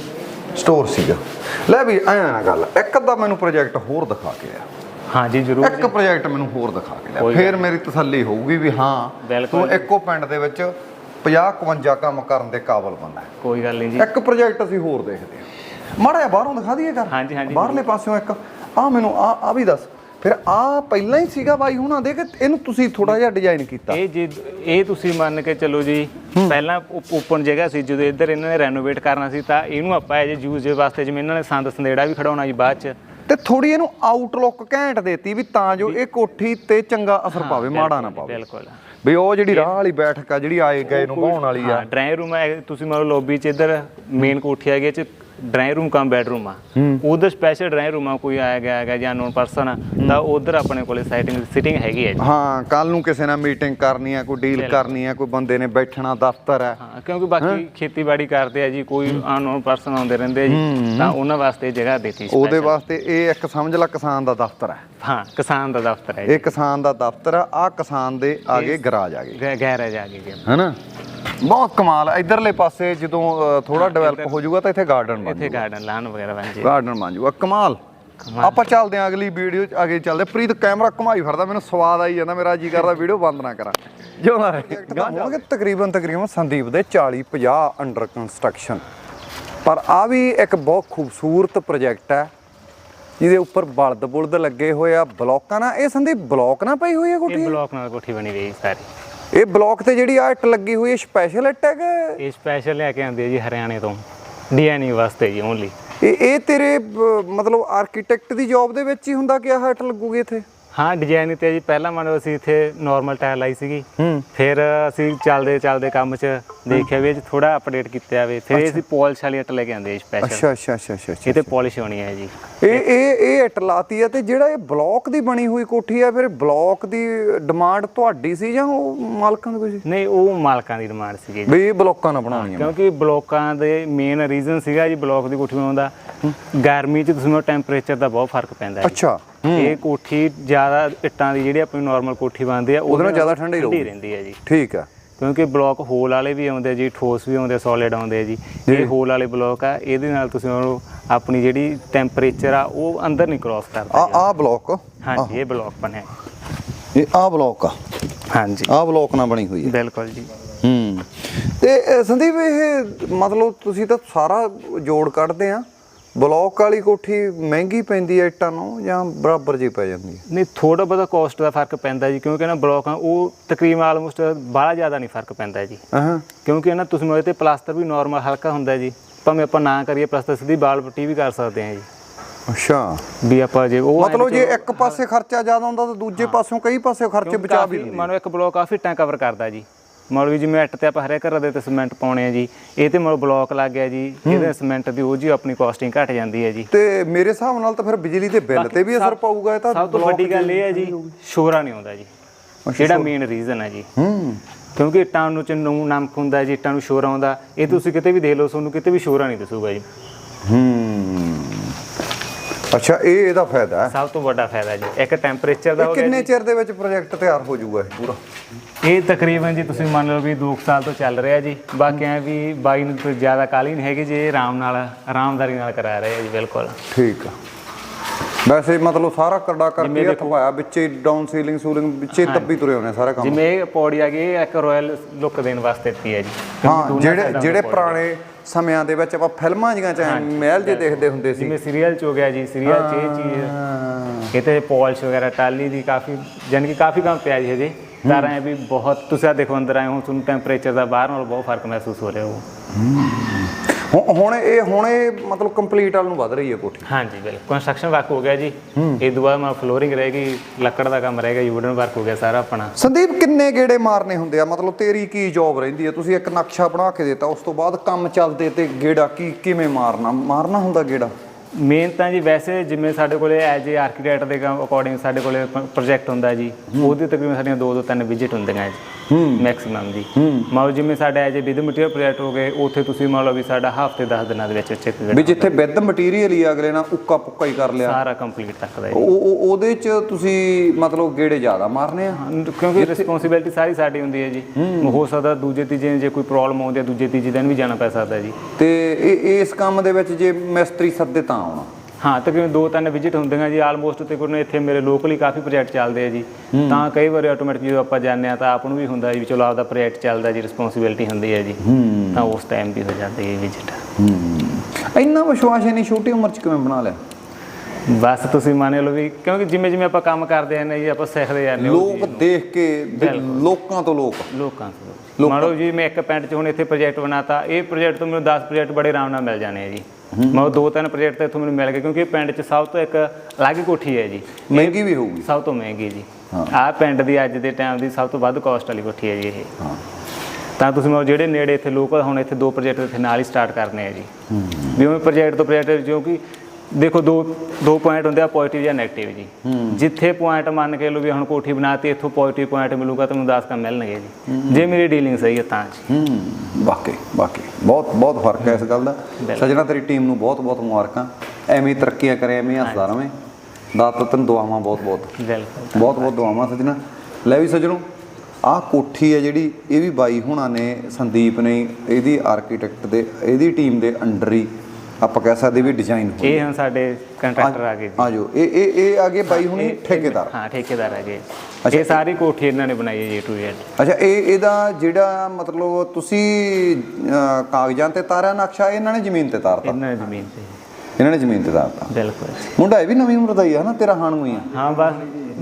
ਸਟੋਰ ਸੀਗਾ। ਲੈ ਵੀ ਐਂ ਨਾ ਗੱਲ ਇੱਕ ਅੱਧਾ ਮੈਨੂੰ ਪ੍ਰੋਜੈਕਟ ਹੋਰ ਦਿਖਾ ਕੇ ਆ। ਹਾਂਜੀ ਜ਼ਰੂਰ ਇੱਕ ਪ੍ਰੋਜੈਕਟ ਮੈਨੂੰ ਹੋਰ ਦਿਖਾ ਕੇ ਲਿਆ। ਫਿਰ ਮੇਰੀ ਤਸੱਲੀ ਹੋਊਗੀ ਵੀ ਹਾਂ ਤੂੰ ਇੱਕੋ ਪਿੰਡ ਦੇ ਵਿੱਚ 50 51 ਕੰਮ ਕਰਨ ਦੇ ਕਾਬਲ ਬੰਦਾ ਹੈ। ਕੋਈ ਗੱਲ ਨਹੀਂ ਜੀ। ਇੱਕ ਪ੍ਰੋਜੈਕਟ ਅਸੀਂ ਹੋਰ ਦੇਖਦੇ ਹਾਂ। ਮਾੜਾ ਬਾਹਰੋਂ ਦਿਖਾ ਦਈਏ ਕਰ ਹਾਂਜੀ, ਹਾਂਜੀ। ਬਾਹਰਲੇ ਪਾਸਿਓਂ ਇੱਕ। ਆ ਮੈਨੂੰ ਆ ਆ ਵੀ ਦੱਸ। ਫਿਰ ਆ ਪਹਿਲਾਂ ਹੀ ਸੀਗਾ ਬਾਈ ਹੁਣਾਂ ਦੇ ਕਿ ਇਹਨੂੰ ਤੁਸੀਂ ਥੋੜਾ ਜਿਹਾ ਡਿਜ਼ਾਈਨ ਕੀਤਾ? ਇਹ ਜੀ ਇਹ ਤੁਸੀਂ ਮੰਨ ਕੇ ਚੱਲੋ ਜੀ ਪਹਿਲਾਂ ਓਪਨ ਜਗ੍ਹਾ ਸੀ ਜਦੋਂ ਇੱਧਰ ਇਹਨਾਂ ਨੇ ਰੈਨੋਵੇਟ ਕਰਨਾ ਸੀ ਤਾਂ ਇਹਨੂੰ ਆਪਾਂ ਇਹ ਯੂਜ਼ ਦੇ ਵਾਸਤੇ ਜਿਵੇਂ ਇਹਨਾਂ ਨੇ ਸੰਦ ਸੰਦੇੜਾ ਵੀ ਖੜਾਉਣਾ ਜੀ ਬਾਅਦ ਚ। ਤੇ ਥੋੜੀ ਇਹਨੂੰ ਆਊਟਲੁੱਕ ਘੈਂਟ ਦੇਤੀ ਵੀ ਤਾਂ ਜੋ ਇਹ ਕੋਠੀ ਤੇ ਚੰਗਾ ਅਸਰ ਪਾਵੇ ਮਾੜਾ ਨਾ ਪਾਵੇ। ਬਿਲਕੁਲ। ਵੀ ਉਹ ਜਿਹੜੀ ਰਾਹ ਵਾਲੀ ਬੈਠਕ ਆ ਜਿਹੜੀ ਆਏ ਗਏ ਨੂੰ ਬਾਉਣ ਵਾਲੀ ਆ। ਡਰਾਇੰਗ ਰੂਮ ਹੈ ਤੁਸੀਂ ਮੰਨ ਲਓ ਲੌਬੀ ਚ ਇੱਧਰ ਮੇਨ ਕੋਠੀ ਹੈਗੀ ਇਹ ਚ ਡਰਾਇੰਗ ਰੂਮ ਕਮ ਬੈਡਰੂਮ ਆ। ਉਧਰ ਸਪੈਸ਼ਲ ਡਰਾਇੰਗ ਰੂਮ ਆ ਕੋਈ ਆਇਆ ਗਿਆ ਹੈਗਾ ਜਾਂ ਨੋਨ ਪਰਸਨ ਆ ਤਾਂ ਉਧਰ ਆਪਣੇ ਕੋਲੇ ਸਾਈਟਿੰਗ ਸਿਟਿੰਗ ਹੈਗੀ ਹੈ ਜੀ। ਹਾਂ ਕੱਲ ਨੂੰ ਕਿਸੇ ਨਾਲ ਮੀਟਿੰਗ ਕਰਨੀ ਆ ਕੋਈ ਡੀਲ ਕਰਨੀ ਆ ਕੋਈ ਬੰਦੇ ਨੇ ਬੈਠਣਾ ਦਫ਼ਤਰ ਹੈ ਹਾਂ ਕਿਉਂਕਿ ਬਾਕੀ ਖੇਤੀਬਾੜੀ ਕਰਦੇ ਆ ਜੀ ਕੋਈ ਅਨਨੋਨ ਪਰਸਨ ਆਉਂਦੇ ਰਹਿੰਦੇ ਆ ਜੀ ਤਾਂ ਉਹਨਾਂ ਵਾਸਤੇ ਜਗ੍ਹਾ ਦਿੱਤੀ ਉਹਦੇ special। ਵਾਸਤੇ ਇਹ ਇੱਕ ਸਮਝ ਲੈ ਕਿਸਾਨ ਦਾ ਦਫ਼ਤਰ ਹੈ ਹਾਂ ਕਿਸਾਨ ਦਾ ਦਫ਼ਤਰ ਹੈ ਜੀ। ਇਹ ਕਿਸਾਨ ਦਾ ਦਫ਼ਤਰ ਆ ਆ ਕਿਸਾਨ ਦੇ ਆਗੇ ਗਰਾਜ ਆ ਗਏ। ਗੈਰੇਜ ਆ ਗਈ ਜੀ। ਹੈਨਾ? ਬਹੁਤ ਕਮਾਲ ਆ। ਇਧਰਲੇ ਪਾਸੇ ਜਦੋਂ ਥੋੜਾ ਡਿਵੈਲਪ ਹੋ ਜਾਊਗਾ ਤਾਂ ਇੱਥੇ ਗਾਰਡਨ ਬਣ ਇੱਥੇ ਗਾਰਡਨ ਲਾਨ ਵਗੈਰਾ ਬਣ ਜੇ ਗਾਰਡਨ ਬਣ ਜਾਊਗਾ। ਕਮਾਲ। ਆਪਾਂ ਚੱਲਦੇ ਆਂ ਅਗਲੀ ਵੀਡੀਓ ਚ ਅੱਗੇ ਚੱਲਦੇ ਪ੍ਰੀਤ ਕੈਮਰਾ ਘੁਮਾਈ ਫਿਰਦਾ ਮੈਨੂੰ ਸਵਾਦ ਆਈ ਜਾਂਦਾ ਮੇਰਾ ਜੀ ਕਰਦਾ ਵੀਡੀਓ ਬੰਦ ਨਾ ਕਰਾਂ। ਜਿਉਂਦਾ ਰਹੇ। ਹੋਣਗੇ ਤਕਰੀਬਨ ਤਕਰੀਬਨ ਸੰਦੀਪ ਦੇ 40 50 ਅੰਡਰ ਕੰਸਟਰਕਸ਼ਨ ਪਰ ਆ ਵੀ ਇੱਕ ਬਹੁਤ ਖੂਬਸੂਰਤ ਪ੍ਰੋਜੈਕਟ ਹੈ। ਜਿਹਦੇ ਉੱਪਰ ਬਲਦ ਬੁਲਦ ਲੱਗੇ ਹੋਏ ਆ ਬਲੌਕਾਂ ਨਾਲ। ਇਹ ਸੰਦੀਪ ਬਲੌਕ ਨਾ ਪਈ ਹੋਈ ਹੈ ਇਹ ਕੋਠੀ ਬਲੌਕ ਨਾਲ ਕੋਠੀ ਬਣੀ ਹੋਈ ਹੈ ਜੀ ਸਾਰੀ। ਇਹ ਬਲੌਕ ਤੇ ਜਿਹੜੀ ਆ ਇੱਟ ਲੱਗੀ ਹੋਈ ਹੈ ਸਪੈਸ਼ਲ ਇੱਟ ਹੈ ਕਿ ਇਹ ਸਪੈਸ਼ਲ ਲੈ ਕੇ ਆਂਦੇ ਜੀ ਹਰਿਆਣੇ ਤੋਂ। ਡੀਐਨਈ ਵਾਸਤੇ ਜੀ ਓਨਲੀ ਇਹ ਇਹ ਤੇਰੇ ਬ- ਮਤਲਬ ਆਰਕੀਟੈਕਟ ਦੀ ਜੌਬ ਦੇ ਵਿੱਚ ਹੀ ਹੁੰਦਾ ਕਿ ਆਹ ਇੱਟ ਲੱਗੂਗੀ ਇੱਥੇ? ਹਾਂ ਡਿਜ਼ਾਈਨ ਤੇ ਜੀ ਪਹਿਲਾਂ ਮੰਨ ਲਓ ਅਸੀਂ ਇੱਥੇ ਨਾਰਮਲ ਟਾਇਲ ਲਾਈ ਸੀਗੀ। ਫਿਰ ਅਸੀਂ ਚੱਲਦੇ ਚੱਲਦੇ ਕੰਮ 'ਚ ਦੇਖਿਆ ਵੀ ਇਹ 'ਚ ਥੋੜਾ ਅਪਡੇਟ ਕੀਤਾ ਜਾਵੇ। ਫਿਰ ਇਹ ਅਸੀਂ ਪਾਲਿਸ਼ ਵਾਲੀ ਇੱਟ ਲੈ ਕੇ ਆਂਦੇ ਸਪੈਸ਼ਲ ਅੱਛਾ ਅੱਛਾ ਅੱਛਾ ਅੱਛਾ ਅੱਛਾ ਇਹ ਤੇ ਪਾਲਿਸ਼ ਹੋਣੀ ਹੈ ਜੀ। ਇਹ ਇਹ ਇਹ ਇੱਟ ਲਾਤੀ ਆ ਤੇ ਜਿਹੜਾ ਇਹ ਬਲੌਕ ਦੀ ਬਣੀ ਹੋਈ ਕੋਠੀ ਆ ਫਿਰ ਬਲੌਕ ਦੀ ਡਿਮਾਂਡ ਤੁਹਾਡੀ ਸੀ ਜਾਂ ਉਹ ਮਾਲਕਾਂ ਦੀ ਕੋਈ ਸੀ? ਨਹੀਂ ਉਹ ਮਾਲਕਾਂ ਦੀ ਡਿਮਾਂਡ ਸੀਗੀ ਜੀ। ਵੀ ਇਹ ਬਲੌਕਾਂ ਨਾਲ ਬਣਾਉਣੀ ਆ ਕਿਉਂਕਿ ਬਲੋਕਾਂ ਦੇ ਮੇਨ ਰੀਜ਼ਨ ਸੀਗਾ ਜੀ ਬਲੋਕ ਦੀ ਕੋਠੀ ਬਣਾਉਣ ਦਾ। ਗਰਮੀ 'ਚ ਤੁਸੀਂ ਟੈਂਪਰੇਚਰ ਦਾ ਬਹੁਤ ਫ਼ਰਕ ਪੈਂਦਾ ਹੈ ਅੱਛਾ ਇਹ ਕੋਠੀ ਜ਼ਿਆਦਾ ਇੱਟਾਂ ਦੀ ਜਿਹੜੀ ਆਪਣੀ ਨਾਰਮਲ ਕੋਠੀ ਬਣਦੀ ਆ ਉਹਦੇ ਨਾਲ ਜ਼ਿਆਦਾ ਠੰਡੀ ਰਹੂਗੀ। ਰਹਿੰਦੀ ਹੈ ਜੀ। ਠੀਕ ਆ। ਕਿਉਂਕਿ ਬਲੌਕ ਹੋਲ ਵਾਲੇ ਵੀ ਆਉਂਦੇ ਆ ਜੀ ਠੋਸ ਵੀ ਆਉਂਦੇ ਸੋਲਿਡ ਆਉਂਦੇ ਆ ਜੀ। ਇਹ ਹੋਲ ਵਾਲੇ ਬਲੌਕ ਆ ਇਹਦੇ ਨਾਲ ਤੁਸੀਂ ਉਹਨੂੰ ਆਪਣੀ ਜਿਹੜੀ ਟੈਂਪਰੇਚਰ ਆ ਉਹ ਅੰਦਰ ਨਹੀਂ ਕ੍ਰਾਸ ਆ ਕਰਦਾ ਆ ਬਲੌਕ ਹਾਂਜੀ ਇਹ ਬਲੌਕ ਬਣਿਆ। ਇਹ ਆ ਬਲੌਕ ਆ? ਹਾਂਜੀ। ਆ ਬਲੌਕ ਨਾਲ ਬਣੀ ਹੋਈ ਹੈ ਬਿਲਕੁਲ ਜੀ। ਹੂੰ। ਤੇ ਸੰਦੀਪ ਇਹ ਮਤਲਬ ਤੁਸੀਂ ਤਾਂ ਸਾਰਾ ਜੋੜ ਕੱਢਦੇ ਆ। ਬਲੌਕ ਵਾਲੀ ਕੋਠੀ ਮਹਿੰਗੀ ਪੈਂਦੀ ਹੈ ਇੱਟਾਂ ਨੂੰ ਜਾਂ ਬਰਾਬਰ ਜੀ ਪੈ ਜਾਂਦੀ ਹੈ? ਨਹੀਂ ਥੋੜਾ ਬਹੁਤਾ ਕਾਸਟ ਦਾ ਫ਼ਰਕ ਪੈਂਦਾ ਜੀ ਕਿਉਂਕਿ ਨਾ ਬਲੌਕ ਆ ਉਹ ਤਕਰੀਬਨ ਆਲਮੋਸਟ ਬਾਹਲਾ ਜ਼ਿਆਦਾ ਨਹੀਂ ਫ਼ਰਕ ਪੈਂਦਾ ਜੀ। ਹਾਂ ਕਿਉਂਕਿ ਇਹਨਾਂ ਤੁਸੀਂ ਮੇਰੇ ਤੇ ਪਲਾਸਟਰ ਵੀ ਨਾਰਮਲ ਹਲਕਾ ਹੁੰਦਾ ਜੀ ਭਾਵੇਂ ਆਪਾਂ ਨਾ ਕਰੀਏ ਪਲਾਸਟਰ ਸਿੱਧੀ ਬਾਲ ਪੱਟੀ ਵੀ ਕਰ ਸਕਦੇ ਹਾਂ ਜੀ। ਅੱਛਾ। ਵੀ ਆਪਾਂ ਜੇ ਉਹ ਮਤਲਬ ਜੇ ਇੱਕ ਪਾਸੇ ਖਰਚਾ ਜ਼ਿਆਦਾ ਹੁੰਦਾ ਤਾਂ ਦੂਜੇ ਪਾਸਿਓਂ ਕਈ ਪਾਸੇ ਖਰਚੇ ਬਚਾ ਵੀ ਦਿੰਦੀ ਮੰਨ ਇੱਕ ਬਲੌਕ ਕਾਫੀ ਟਾਂ ਕਵਰ ਕਰਦਾ ਜੀ। ਮੰਨ ਲਓ ਵੀ ਜਿਵੇਂ ਇੱਟ ਤੇ ਆਪਾਂ ਹਰੇ ਘਰ ਦੇ ਤੇ ਸੀਮੈਂਟ ਪਾਉਣੇ ਆ ਜੀ ਇਹ ਤੇ ਮੰਨ ਲਓ ਬਲੌਕ ਲੱਗ ਗਿਆ ਜੀ ਇਹਦੇ ਸੀਮੈਂਟ ਦੀ ਉਹ ਜੀ ਆਪਣੀ ਕਾਸਟਿੰਗ ਘਟ ਜਾਂਦੀ ਹੈ ਜੀ। ਤੇ ਮੇਰੇ ਹਿਸਾਬ ਨਾਲ ਤਾਂ ਫਿਰ ਬਿਜਲੀ ਦੇ ਬਿੱਲ ਤੇ ਵੀ ਅਸਰ ਪਾਊਗਾ ਇਹ ਤਾਂ ਸਭ ਤੋਂ ਵੱਡੀ ਗੱਲ ਇਹ ਹੈ ਜੀ ਸ਼ੋਰਾ ਨਹੀਂ ਆਉਂਦਾ ਜੀ ਜਿਹੜਾ ਮੇਨ ਰੀਜ਼ਨ ਹੈ ਜੀ। ਹੂੰ। ਕਿਉਂਕਿ ਇੱਟਾਂ ਨੂੰ ਚ ਨੂੰ ਨਮਕ ਹੁੰਦਾ ਜੀ ਇੱਟਾਂ ਨੂੰ ਸ਼ੋਰ ਆਉਂਦਾ ਇਹ ਤੁਸੀਂ ਕਿਤੇ ਵੀ ਦੇਖ ਲਓ ਤੁਹਾਨੂੰ ਕਿਤੇ ਵੀ ਸ਼ੋਰਾ ਨਹੀਂ ਦਿਸੂਗਾ ਜੀ। ਹੂੰ। ਅੱਛਾ ਇਹ ਇਹਦਾ ਫਾਇਦਾ ਹੈ। ਸਭ ਤੋਂ ਵੱਡਾ ਫਾਇਦਾ ਜੀ ਇੱਕ ਟੈਂਪਰੇਚਰ ਦਾ ਹੋ ਗਿਆ ਕਿੰਨੇ ਚਿਰ ਦੇ ਵਿੱਚ ਪ੍ਰੋਜੈਕਟ ਤਿਆਰ ਹੋ ਜਾਊਗਾ ਇਹ ਪੂਰਾ? ਇਹ ਤਕਰੀਬਨ ਜੀ ਤੁਸੀਂ ਮੰਨ ਲਓ ਵੀ 2 ਸਾਲ ਤੋਂ ਚੱਲ ਰਿਹਾ ਜੀ। ਬਾਕੀ ਐ ਵੀ ਬਾਈ ਨੂੰ ਕੋਈ ਜ਼ਿਆਦਾ ਕਾਲੀ ਨਹੀਂ ਹੈਗੀ ਜੀ ਇਹ ਆਰਾਮ ਨਾਲ ਆਰਾਮਦਾਰੀ ਨਾਲ ਕਰਾ ਰਹੇ ਆ ਜੀ ਬਿਲਕੁਲ। ਠੀਕ ਆ। ਵੈਸੇ ਮਤਲਬ ਸਾਰਾ ਕੱਡਾ ਕਰਕੇ ਹੱਥ ਪਾਇਆ ਵਿੱਚੇ ਡਾਊਨ ਸੀਲਿੰਗ ਸੂਲਿੰਗ ਵਿੱਚੇ ਦੱਬੀ ਤੁਰੇ ਹੋਣੇ ਸਾਰਾ ਕੰਮ। ਜਿਵੇਂ ਇਹ ਪੌੜੀ ਆ ਗਈ ਇੱਕ ਰਾਇਲ ਲੁੱਕ ਦੇਣ ਵਾਸਤੇ ਦਿੱਤੀ ਹੈ ਜੀ। ਹਾਂ ਜਿਹੜੇ ਜਿਹੜੇ ਪੁਰਾਣੇ ਸਮਿਆਂ ਦੇ ਵਿੱਚ ਆਪਾਂ ਫਿਲਮਾਂ ਜੀਆਂ ਚ ਐਂ ਮਹਿਲ ਜੇ ਦੇਖਦੇ ਹੁੰਦੇ ਸੀ। ਜਿਵੇਂ ਸੀਰੀਅਲ ਚ ਹੋ ਗਿਆ ਜੀ ਸੀਰੀਅਲ ਚ ਇਹ ਚੀਜ਼। ਕਿਤੇ ਪਾਲਿਸ਼ ਵਗੈਰਾ ਟਾਲੀ ਦੀ ਕਾਫੀ ਜਾਣੀ ਕਿ ਕਾਫੀ ਕੰਮ ਪਿਆ ਜੀ ਹਜੇ। ਤਾਂ ਐ ਵੀ ਬਹੁਤ ਤੁਸੀਂ ਆ ਦੇਖੋ ਅੰਦਰ ਆਏ ਹੋ ਤੁਹਾਨੂੰ ਟੈਂਪਰੇਚਰ ਦਾ ਬਾਹਰ ਨਾਲੋਂ ਬਹੁਤ ਫ਼ਰਕ ਮਹਿਸੂਸ ਹੋ ਰਿਹਾ ਹੋ। ਹੁਣ ਇਹ ਹੁਣ ਇਹ ਮਤਲਬ ਕੰਪਲੀਟ ਵਾਲ ਨੂੰ ਵੱਧ ਰਹੀ ਹੈ ਕੋਠੀ। ਹਾਂਜੀ ਬਿਲਕੁਲ। ਕੰਸਟਰਕਸ਼ਨ ਵਰਕ ਹੋ ਗਿਆ ਜੀ। ਇਹ ਬਾਅਦ ਮਾ ਫਲੋਰਿੰਗ ਰਹੇਗੀ ਲੱਕੜ ਦਾ ਕੰਮ ਰਹੇਗਾ ਵੁਡਨ ਵਰਕ ਹੋ ਗਿਆ ਸਾਰਾ ਆਪਣਾ। ਸੰਦੀਪ ਕਿੰਨੇ ਗੇੜੇ ਮਾਰਨੇ ਹੁੰਦੇ ਆ? ਮਤਲਬ ਤੇਰੀ ਕੀ ਜੌਬ ਰਹਿੰਦੀ ਹੈ? ਤੁਸੀਂ ਇੱਕ ਨਕਸ਼ਾ ਬਣਾ ਕੇ ਦਿੱਤਾ ਉਸ ਤੋਂ ਬਾਅਦ ਕੰਮ ਚੱਲਦੇ ਤੇ ਗੇੜਾ ਕੀ ਕਿਵੇਂ ਮਾਰਨਾ? ਮਾਰਨਾ ਹੁੰਦਾ ਗੇੜਾ? ਮੇਨ ਤਾਂ ਜੀ ਵੈਸੇ ਜਿਵੇਂ ਸਾਡੇ ਕੋਲੇ ਐਜ ਏ ਆਰਕੀਟੈਕਟ ਦੇ ਅਕੋਰਡਿੰਗ ਸਾਡੇ ਕੋਲੇ ਪ੍ਰੋਜੈਕਟ ਹੁੰਦਾ ਜੀ ਉਹਦੇ ਤਕਰੀਬਨ ਸਾਡੀਆਂ ਦੋ ਦੋ ਤਿੰਨ ਵਿਜ਼ਿਟ ਹੁੰਦੀਆਂ ਜੀ। ਮੈਕਸਿਮਮ ਜੀ। ਮੰਨ ਲਓ ਜਿਵੇਂ ਸਾਡਾ ਐਜ ਵਿਦ ਮਟੀਰੀਅਲ ਪ੍ਰੋਜੈਕਟ ਹੋ ਗਏ ਉੱਥੇ ਤੁਸੀਂ ਮੰਨ ਲਓ ਵੀ ਸਾਡਾ ਹਫ਼ਤੇ 10 ਦਿਨਾਂ ਦੇ ਵਿੱਚ ਚੈੱਕ ਵੀ ਜਿੱਥੇ ਵਿਦ ਮਟੀਰੀਅਲ ਹੀ ਅਗਲੇ ਨਾਲ ਉੱਕਾ ਪੁੱਕਾ ਹੀ ਕਰ ਲਿਆ। ਸਾਰਾ ਕੰਪਲੀਟ ਤੱਕ ਦਾ ਉਹ ਉਹ- ਉਹਦੇ ਚ ਤੁਸੀਂ ਮਤਲਬ ਗੇੜੇ ਜ਼ਿਆਦਾ ਮਾਰਨੇ ਆ? ਕਿਉਂਕਿ ਰਿਸਪੌਂਸਿਬਿਲਟੀ ਸਾਰੀ ਸਾਡੀ ਹੁੰਦੀ ਹੈ ਜੀ। ਹੋ। ਸਕਦਾ ਦੂਜੇ ਤੀਜੇ ਦਿਨ ਜੇ ਕੋਈ ਪ੍ਰੋਬਲਮ ਆਉਂਦੀ ਹੈ ਦੂਜੇ ਤੀਜੇ ਦਿਨ ਵੀ ਜਾਣਾ ਪੈ ਸਕਦਾ ਜੀ। ਤੇ ਇਸ ਕੰਮ ਦੇ ਵਿੱਚ ਜੇ ਮਿਸਤਰੀ ਸੱਦੇ ਤਾਂ ਆਉਣਾ। ਹਾਂ ਤਕਰੀਬਨ ਦੋ ਤਿੰਨ ਵਿਜ਼ਿਟ ਹੁੰਦੀਆਂ ਜੀ ਆਲਮੋਸਟ ਤੇ ਕੋਈ ਇੱਥੇ ਮੇਰੇ ਲੋਕਲੀ ਕਾਫੀ ਪ੍ਰੋਜੈਕਟ ਚੱਲਦੇ ਆ ਜੀ। ਤਾਂ ਕਈ ਵਾਰੀ ਆਟੋਮੈਟਿਕ ਜਦੋਂ ਆਪਾਂ ਜਾਂਦੇ ਆ ਤਾਂ ਆਪ ਨੂੰ ਵੀ ਹੁੰਦਾ ਜੀ ਚਲੋ ਆਪਦਾ ਪ੍ਰੋਜੈਕਟ ਚੱਲਦਾ ਜੀ ਰਿਸਪੌਂਸਿਬਿਲਟੀ ਹੁੰਦੀ ਹੈ ਜੀ। ਤਾਂ ਉਸ ਟਾਈਮ ਵੀ ਹੋ ਜਾਂਦੀ ਹੈ ਵਿਜ਼ਿਟ ਇੰਨਾ ਵਿਸ਼ਵਾਸ ਇੰਨੀ ਛੋਟੀ ਉਮਰ ਚ ਕਿਵੇਂ ਬਣਾ ਲਿਆ? ਬਸ ਤੁਸੀਂ ਮੰਨ ਲਓ ਵੀ ਕਿਉਂਕਿ ਜਿਵੇਂ ਜਿਵੇਂ ਆਪਾਂ ਕੰਮ ਕਰਦੇ ਆਂ ਜੀ ਆਪਾਂ ਸਿੱਖਦੇ ਜਾਂਦੇ ਲੋਕ ਦੇਖ ਕੇ ਲੋਕਾਂ ਤੋਂ ਲੋਕ। ਲੋਕਾਂ ਤੋਂ। ਮੰਨ ਲਓ ਜੀ ਮੈਂ ਇੱਕ ਪਿੰਡ 'ਚ ਹੁਣ ਇੱਥੇ ਪ੍ਰੋਜੈਕਟ ਬਣਾਤਾ ਇਹ ਪ੍ਰੋਜੈਕਟ ਤੋਂ ਮੈਨੂੰ 10 ਪ੍ਰੋਜੈਕਟ ਬੜੇ ਆਰਾਮ ਨਾਲ ਮਿਲ ਜਾਣੇ ਆ ਜੀ। ਮੈਂ ਦੋ ਤਿੰਨ ਪ੍ਰੋਜੈਕਟ ਤਾਂ ਇੱਥੋਂ ਮੈਨੂੰ ਮਿਲ ਗਏ ਕਿਉਂਕਿ ਪਿੰਡ 'ਚ ਸਭ ਤੋਂ ਇੱਕ ਅਲੱਗ ਕੋਠੀ ਹੈ ਜੀ। ਮਹਿੰਗੀ ਵੀ ਹੋਊਗੀ। ਸਭ ਤੋਂ ਮਹਿੰਗੀ ਜੀ। ਆਹ ਪਿੰਡ ਦੀ ਅੱਜ ਦੇ ਟਾਈਮ ਦੀ ਸਭ ਤੋਂ ਵੱਧ ਕਾਸਟ ਵਾਲੀ ਕੋਠੀ ਹੈ ਜੀ ਇਹ। ਤਾਂ ਤੁਸੀਂ ਮਤਲਬ ਜਿਹੜੇ ਨੇੜੇ ਇੱਥੇ ਲੋਕਲ ਹੁਣ ਇੱਥੇ ਦੋ ਪ੍ਰੋਜੈਕਟ ਇੱਥੇ ਨਾਲ ਹੀ ਸਟਾਰਟ ਕਰਨੇ ਆ ਜੀ। ਵੀ ਉਹ ਪ੍ਰੋਜੈਕਟ ਤੋਂ ਪ੍ਰੋਜੈਕਟ ਜੋ ਕਿ ਦੇਖੋ ਦੋ ਦੋ ਪੁਆਇੰਟ ਹੁੰਦੇ ਆ ਪੋਜ਼ਿਟਿਵ ਜਾਂ 네ਗੇਟਿਵ ਜੀ ਜਿੱਥੇ ਪੁਆਇੰਟ ਮੰਨ ਕੇ ਲਓ ਵੀ ਹੁਣ ਕੋਠੀ ਬਣਾਤੀ ਇੱਥੋਂ ਪੋਜ਼ਿਟਿਵ ਪੁਆਇੰਟ ਮਿਲੂਗਾ ਤੁਹਾਨੂੰ 10 ਕਾ ਮਿਲਣਗੇ ਜੀ। ਜੇ ਮੇਰੀ ਡੀਲਿੰਗ ਸਹੀ ਹੈ ਤਾਂ ਜੀ। ਵਾਕਈ ਵਾਕਈ। ਬਹੁਤ ਬਹੁਤ ਫ਼ਰਕ ਹੈ ਇਸ ਗੱਲ ਦਾ। ਸਜਣਾ ਤੇਰੀ ਟੀਮ ਨੂੰ ਬਹੁਤ ਬਹੁਤ ਮੁਬਾਰਕਾਂ। ਐਵੇਂ ਤਰੱਕੀਆਂ ਕਰੇ ਐਵੇਂ ਹੱਸਦਾ ਰਵੇਂ। ਦਾਤ ਤੈਨੂੰ ਦੁਆਵਾਂ ਬਹੁਤ ਬਹੁਤ। ਬਿਲਕੁਲ। ਬਹੁਤ ਬਹੁਤ ਦੁਆਵਾਂ ਸਜਣਾ। ਲੈ ਵੀ ਸਜਣੋ ਆਹ ਕੋਠੀ ਹੈ ਜਿਹੜੀ ਇਹ ਵੀ ਬਾਈ ਹੁਣਾਂ ਨੇ ਸੰਦੀਪ ਨੇ ਇਹਦੀ ਆਰਕੀਟੈਕਟ ਦੇ ਇਹਦੀ ਟੀਮ ਦੇ ਅੰਡਰ ਹੀ। ਆਪਾਂ ਕਹਿ ਸਕਦੇ ਵੀ ਡਿਜ਼ਾਈਨ ਹੋਈ ਇਹ ਹੁਣ ਸਾਡੇ ਕੰਟਰੈਕਟਰ ਆ ਗਏ ਜੀ। ਆ ਜੋ ਇਹ ਇਹ ਇਹ ਆਗੇ ਬਾਈ ਹੁਣੀ ਠੇਕੇਦਾਰ? ਹਾਂ ਠੇਕੇਦਾਰ ਆ ਗਏ। ਇਹ ਸਾਰੀ ਕੋਠੀ ਇਹਨਾਂ ਨੇ ਬਣਾਈ ਹੈ ਜੀ ਟੂ ਜ਼ੈਡ ਅੱਛਾ ਇਹ ਇਹਦਾ ਜਿਹੜਾ ਮਤਲਬ ਤੁਸੀਂ ਕਾਗਜ਼ਾਂ ਤੇ ਤਾਰਿਆ ਨਕਸ਼ਾ ਇਹਨਾਂ ਨੇ ਜ਼ਮੀਨ ਤੇ ਤਾਰਤਾ? ਇਹਨਾਂ ਨੇ ਜ਼ਮੀਨ ਤੇ। ਇਹਨਾਂ ਨੇ ਜ਼ਮੀਨ ਤੇ ਤਾਰਤਾ? ਬਿਲਕੁਲ। ਮੁੰਡਾ ਇਹ ਵੀ ਨਵੀਂ ਉਮਰ ਦਾ ਹੀ ਆ ਨਾ ਤੇਰਾ ਹਾਣੂ ਹੀ ਆ। ਹਾਂ ਬਸ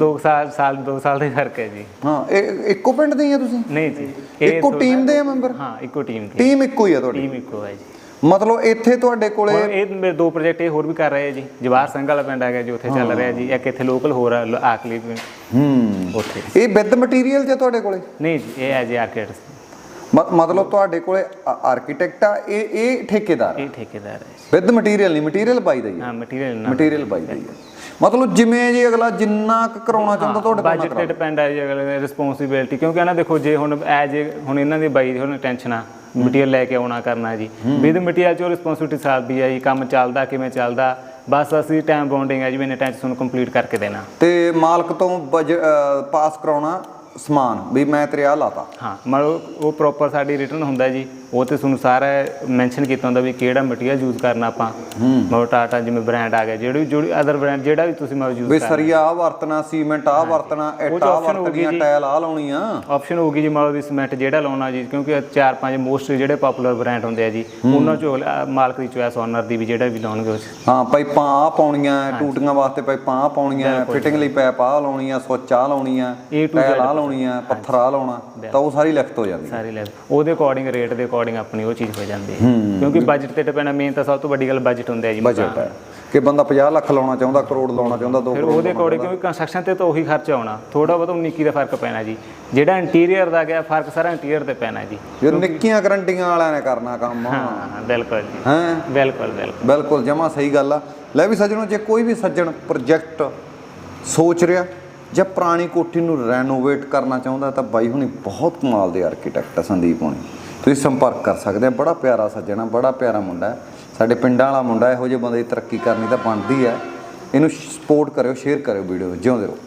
2 ਸਾਲ ਸਾਲ 2 ਸਾਲ ਦਾ ਫ਼ਰਕ ਹੈ ਜੀ। ਹਾਂ ਇਹ ਇੱਕੋ ਪਿੰਡ ਦੇ ਹੀ ਆ ਤੁਸੀਂ? ਨਹੀਂ ਜੀ ਇੱਕੋ ਟੀਮ ਦੇ ਆ ਮੈਂਬਰ ਹਾਂ ਇੱਕੋ ਟੀਮ ਦੀ। ਟੀਮ ਇੱਕੋ ਹੀ ਆ ਤੁਹਾਡੀ? ਟੀਮ ਇੱਕੋ ਹੈ ਜੀ। ਮਤਲਬ ਇੱਥੇ ਤੁਹਾਡੇ ਕੋਲੇ ਇਹ ਮੇਰੇ ਦੋ ਪ੍ਰੋਜੈਕਟ ਇਹ ਹੋਰ ਵੀ ਕਰ ਰਹੇ ਆ ਜੀ। ਜਵਾਰ ਸਿੰਘ ਵਾਲਾ ਪਿੰਡ ਹੈਗਾ ਜੋ ਉੱਥੇ ਚੱਲ ਰਿਹਾ ਜੀ। ਇੱਕ ਇੱਥੇ ਲੋਕਲ ਹੋਰ ਆ ਲ- ਆਕਲੀ ਪਿੰਡ, ਹੂੰ। ਉੱਥੇ। ਇਹ ਵਿਦ ਮਟੀਰੀਅਲ ਜੇ ਤੁਹਾਡੇ ਕੋਲੇ? ਨਹੀਂ ਜੀ ਇਹ ਐਜ ਆਰਕੀਟੈਕਟ ਮ- ਮਤਲਬ ਤੁਹਾਡੇ ਕੋਲੇ ਆਰਕੀਟੈਕਟ ਆ ਇਹ ਇਹ ਠੇਕੇਦਾਰ ਇਹ ਠੇਕੇਦਾਰ ਹੈ ਜੀ। ਵਿਦ ਮਟੀਰੀਅਲ ਨਹੀਂ ਮਟੀਰੀਅਲ ਬਾਈ ਦਾ ਹੀ ਆ। ਹਾਂ ਮਟੀਰੀਅਲ ਨਾ ਮਟੀਰੀਅਲ ਬਾਈ ਦਾ ਹੀ ਆ। ਮਤਲਬ ਜਿਵੇਂ ਜੇ ਅਗਲਾ ਜਿੰਨਾ ਕੁ ਕਰਾਉਣਾ ਚਾਹੁੰਦਾ ਤੁਹਾਡੇ ਕੋਲ ਬਜਟ ਤੇ ਡਿਪੈਂਡ ਹੈ ਜੀ ਅਗਲੇ ਰਿਸਪੌਂਸਿਬਿਲਟੀ ਕਿਉਂਕਿ ਇਹਨਾਂ ਦੇਖੋ ਜੇ ਹੁਣ ਐਜ ਹੁਣ ਇਹਨਾਂ ਦੀ ਬਾਈ ਦੀ ਹੁਣ ਟੈਨਸ਼ਨ ਆ। ਮਟੀਰੀਅਲ ਲੈ ਕੇ ਆਉਣਾ ਕਰਨਾ ਜੀ। ਵਿਦ ਮਟੀਰੀਅਲ ਚੋ ਰਿਸਪੌਂਸਿਬਿਲਟੀ ਸਾਡੀ ਹੈ ਜੀ ਕੰਮ ਚੱਲਦਾ ਕਿਵੇਂ ਚੱਲਦਾ। ਬਸ ਅਸੀਂ ਟਾਈਮ ਬਾਉਂਡਿੰਗ ਹੈ ਜੀ ਇੰਨੇ ਟਾਈਮ ਤੁਹਾਨੂੰ ਕੰਪਲੀਟ ਕਰਕੇ ਦੇਣਾ। ਤੇ ਮਾਲਕ ਤੋਂ ਪਾਸ ਕਰਾਉਣਾ ਸਮਾਨ ਵੀ ਮੈਂ ਤੇਰੇ ਆ ਲਾਤਾ। ਹਾਂ ਮਤਲਬ ਉਹ ਪ੍ਰੋਪਰ ਸਾਡੀ ਰਿਟਰਨ ਹੁੰਦਾ ਜੀ। ਉਹ ਤੇ ਤੁਹਾਨੂੰ ਸਾਰਾ ਮੈਂਸ਼ਨ ਕੀਤਾ ਹੁੰਦਾ ਵੀ ਕਿਹੜਾ ਮਟੀਰੀਅਲ ਯੂਜ਼ ਕਰਨਾ ਆਪਾਂ। ਮਤਲਬ ਟਾਟਾ ਜਿਵੇਂ ਬ੍ਰਾਂਡ ਆ ਗਿਆ ਜਿਹੜੀ ਜਿਹੜੀ ਅਦਰ ਬ੍ਰਾਂਡ ਜਿਹੜਾ ਵੀ ਤੁਸੀਂ ਮਤਲਬ ਵੀ ਸਰੀਆ ਆ ਵਰਤਣਾ ਸੀਮੈਂਟ ਆ ਵਰਤਣਾ ਇੱਟ ਆ ਵਰਤਣੀਆਂ। ਟਾਇਲ ਆ। ਲਾਉਣੀਆਂ ਆਪਸ਼ਨ ਹੋਊਗੀ ਜੀ ਮਤਲਬ ਵੀ ਸੀਮੈਂਟ ਜਿਹੜਾ ਲਾਉਣਾ ਜੀ ਕਿਉਂਕਿ ਚਾਰ ਪੰਜ ਮੋਸਟ ਜਿਹੜੇ ਪਪੂਲਰ ਬ੍ਰਾਂਡ ਹੁੰਦੇ ਆ ਜੀ ਉਹਨਾਂ ਚੋਂ ਮਾਲਕ ਦੀ ਚੋਇਸ ਓਨਰ ਦੀ ਵੀ ਜਿਹੜਾ ਵੀ ਲਾਉਣਗੇ ਉਸ ਹਾਂ ਪਾਈਪਾਂ ਆ ਪਾਉਣੀਆਂ ਟੂਟੀਆਂ ਵਾਸਤੇ ਪਾਈਪਾਂ ਆ ਪਾਉਣੀਆਂ ਫਿਟਿੰਗ ਲਈ ਪੈਪ ਆ ਲਾਉਣੀਆਂ ਸੁੱਚ ਆ ਲਾਉਣੀਆਂ A to ਟਾਇਲ ਆ ਲਾਉਣੀਆਂ ਪੱਥਰ ਆ ਲਾਉਣਾ ਤਾਂ ਉਹ ਸਾਰੀ ਲਿਖਤ ਹੋ ਜਾਂਦੀ ਸਾਰੇ ਲੈਵਲ ਉਹਦੇ ਅਕੋਰਡਿੰਗ ਰੇਟ ਦੇ ਅਕੋਰਡਿੰਗ ਆਪਣੀ ਉਹ ਚੀਜ਼ ਹੋ ਜਾਂਦੀ ਹੈ। ਕਿਉਂਕਿ ਬਜਟ ਤੇ ਡਿਪੈਂਡ ਮੇਨ ਤਾਂ ਸਭ ਤੋਂ ਵੱਡੀ ਗੱਲ ਬਜਟ ਹੁੰਦਾ ਹੈ ਜੀ ਬਜਟ ਹੈ। ਕਿ ਬੰਦਾ 50 ਲੱਖ ਲਾਉਣਾ ਚਾਹੁੰਦਾ ਕਰੋੜ ਲਾਉਣਾ ਚਾਹੁੰਦਾ 2 ਫਿਰ ਕਰੋੜ ਉਹਦੇ ਅਕੋਰਡਿੰਗ ਕਿਉਂਕਿ ਕੰਸਟਰਕਸ਼ਨ ਤੇ ਤਾਂ ਉਹੀ ਖਰਚਾ ਆਉਣਾ। ਥੋੜਾ ਬਹੁਤ 19 ਦਾ ਫ਼ਰਕ ਪੈਣਾ ਜੀ। ਜਿਹੜਾ ਇੰਟੀਰੀਅਰ ਦਾ ਗਿਆ ਫ਼ਰਕ ਸਾਰਾ ਇੰਟੀਰੀਅਰ ਤੇ ਪੈਣਾ ਜੀ। ਜੇ ਨਿੱਕੀਆਂ ਗਰੰਟੀਆਂ ਵਾਲਿਆਂ ਨੇ ਕਰਨਾ ਕੰਮ। ਹਾਂ ਬਿਲਕੁਲ ਜੀ। ਹੈ? ਬਿਲਕੁਲ ਬਿਲਕੁਲ। ਬਿਲਕੁਲ ਜਮਾ ਸਹੀ ਗੱਲ ਆ। ਲੈ ਵੀ ਸੱਜਣੋ ਜੇ ਕੋਈ ਵੀ ਸੱਜਣ ਪ੍ਰੋਜੈਕਟ ਸੋਚ ਰਿਹਾ ਜਾਂ ਪੁਰਾਣੀ ਕੋਠੀ ਨੂੰ ਰੈਨੋਵੇਟ ਕਰਨਾ ਚਾਹੁੰਦਾ ਤਾਂ ਬਾਈ ਹੁਣੀ ਬਹੁਤ ਕਮਾਲ ਦੇ ਆਰਕੀਟੈਕਟ ਆ ਸੰਦੀਪ ਹੁਣੀ। ਤੁਸੀਂ ਸੰਪਰਕ ਕਰ ਸਕਦੇ ਆ, ਬੜਾ ਪਿਆਰਾ ਸੱਜਣਾ ਬੜਾ ਪਿਆਰਾ ਮੁੰਡਾ ਹੈ। ਸਾਡੇ ਪਿੰਡਾਂ ਵਾਲਾ ਮੁੰਡਾ ਇਹੋ ਜਿਹੇ ਬੰਦੇ ਦੀ ਤਰੱਕੀ ਕਰਨੀ ਤਾਂ ਬਣਦੀ ਹੈ। ਇਹਨੂੰ ਸਪੋਰਟ ਕਰਿਓ ਸ਼ੇਅਰ ਕਰਿਓ ਵੀਡੀਓ ਜਿਉਂਦੇ ਰਹੋ।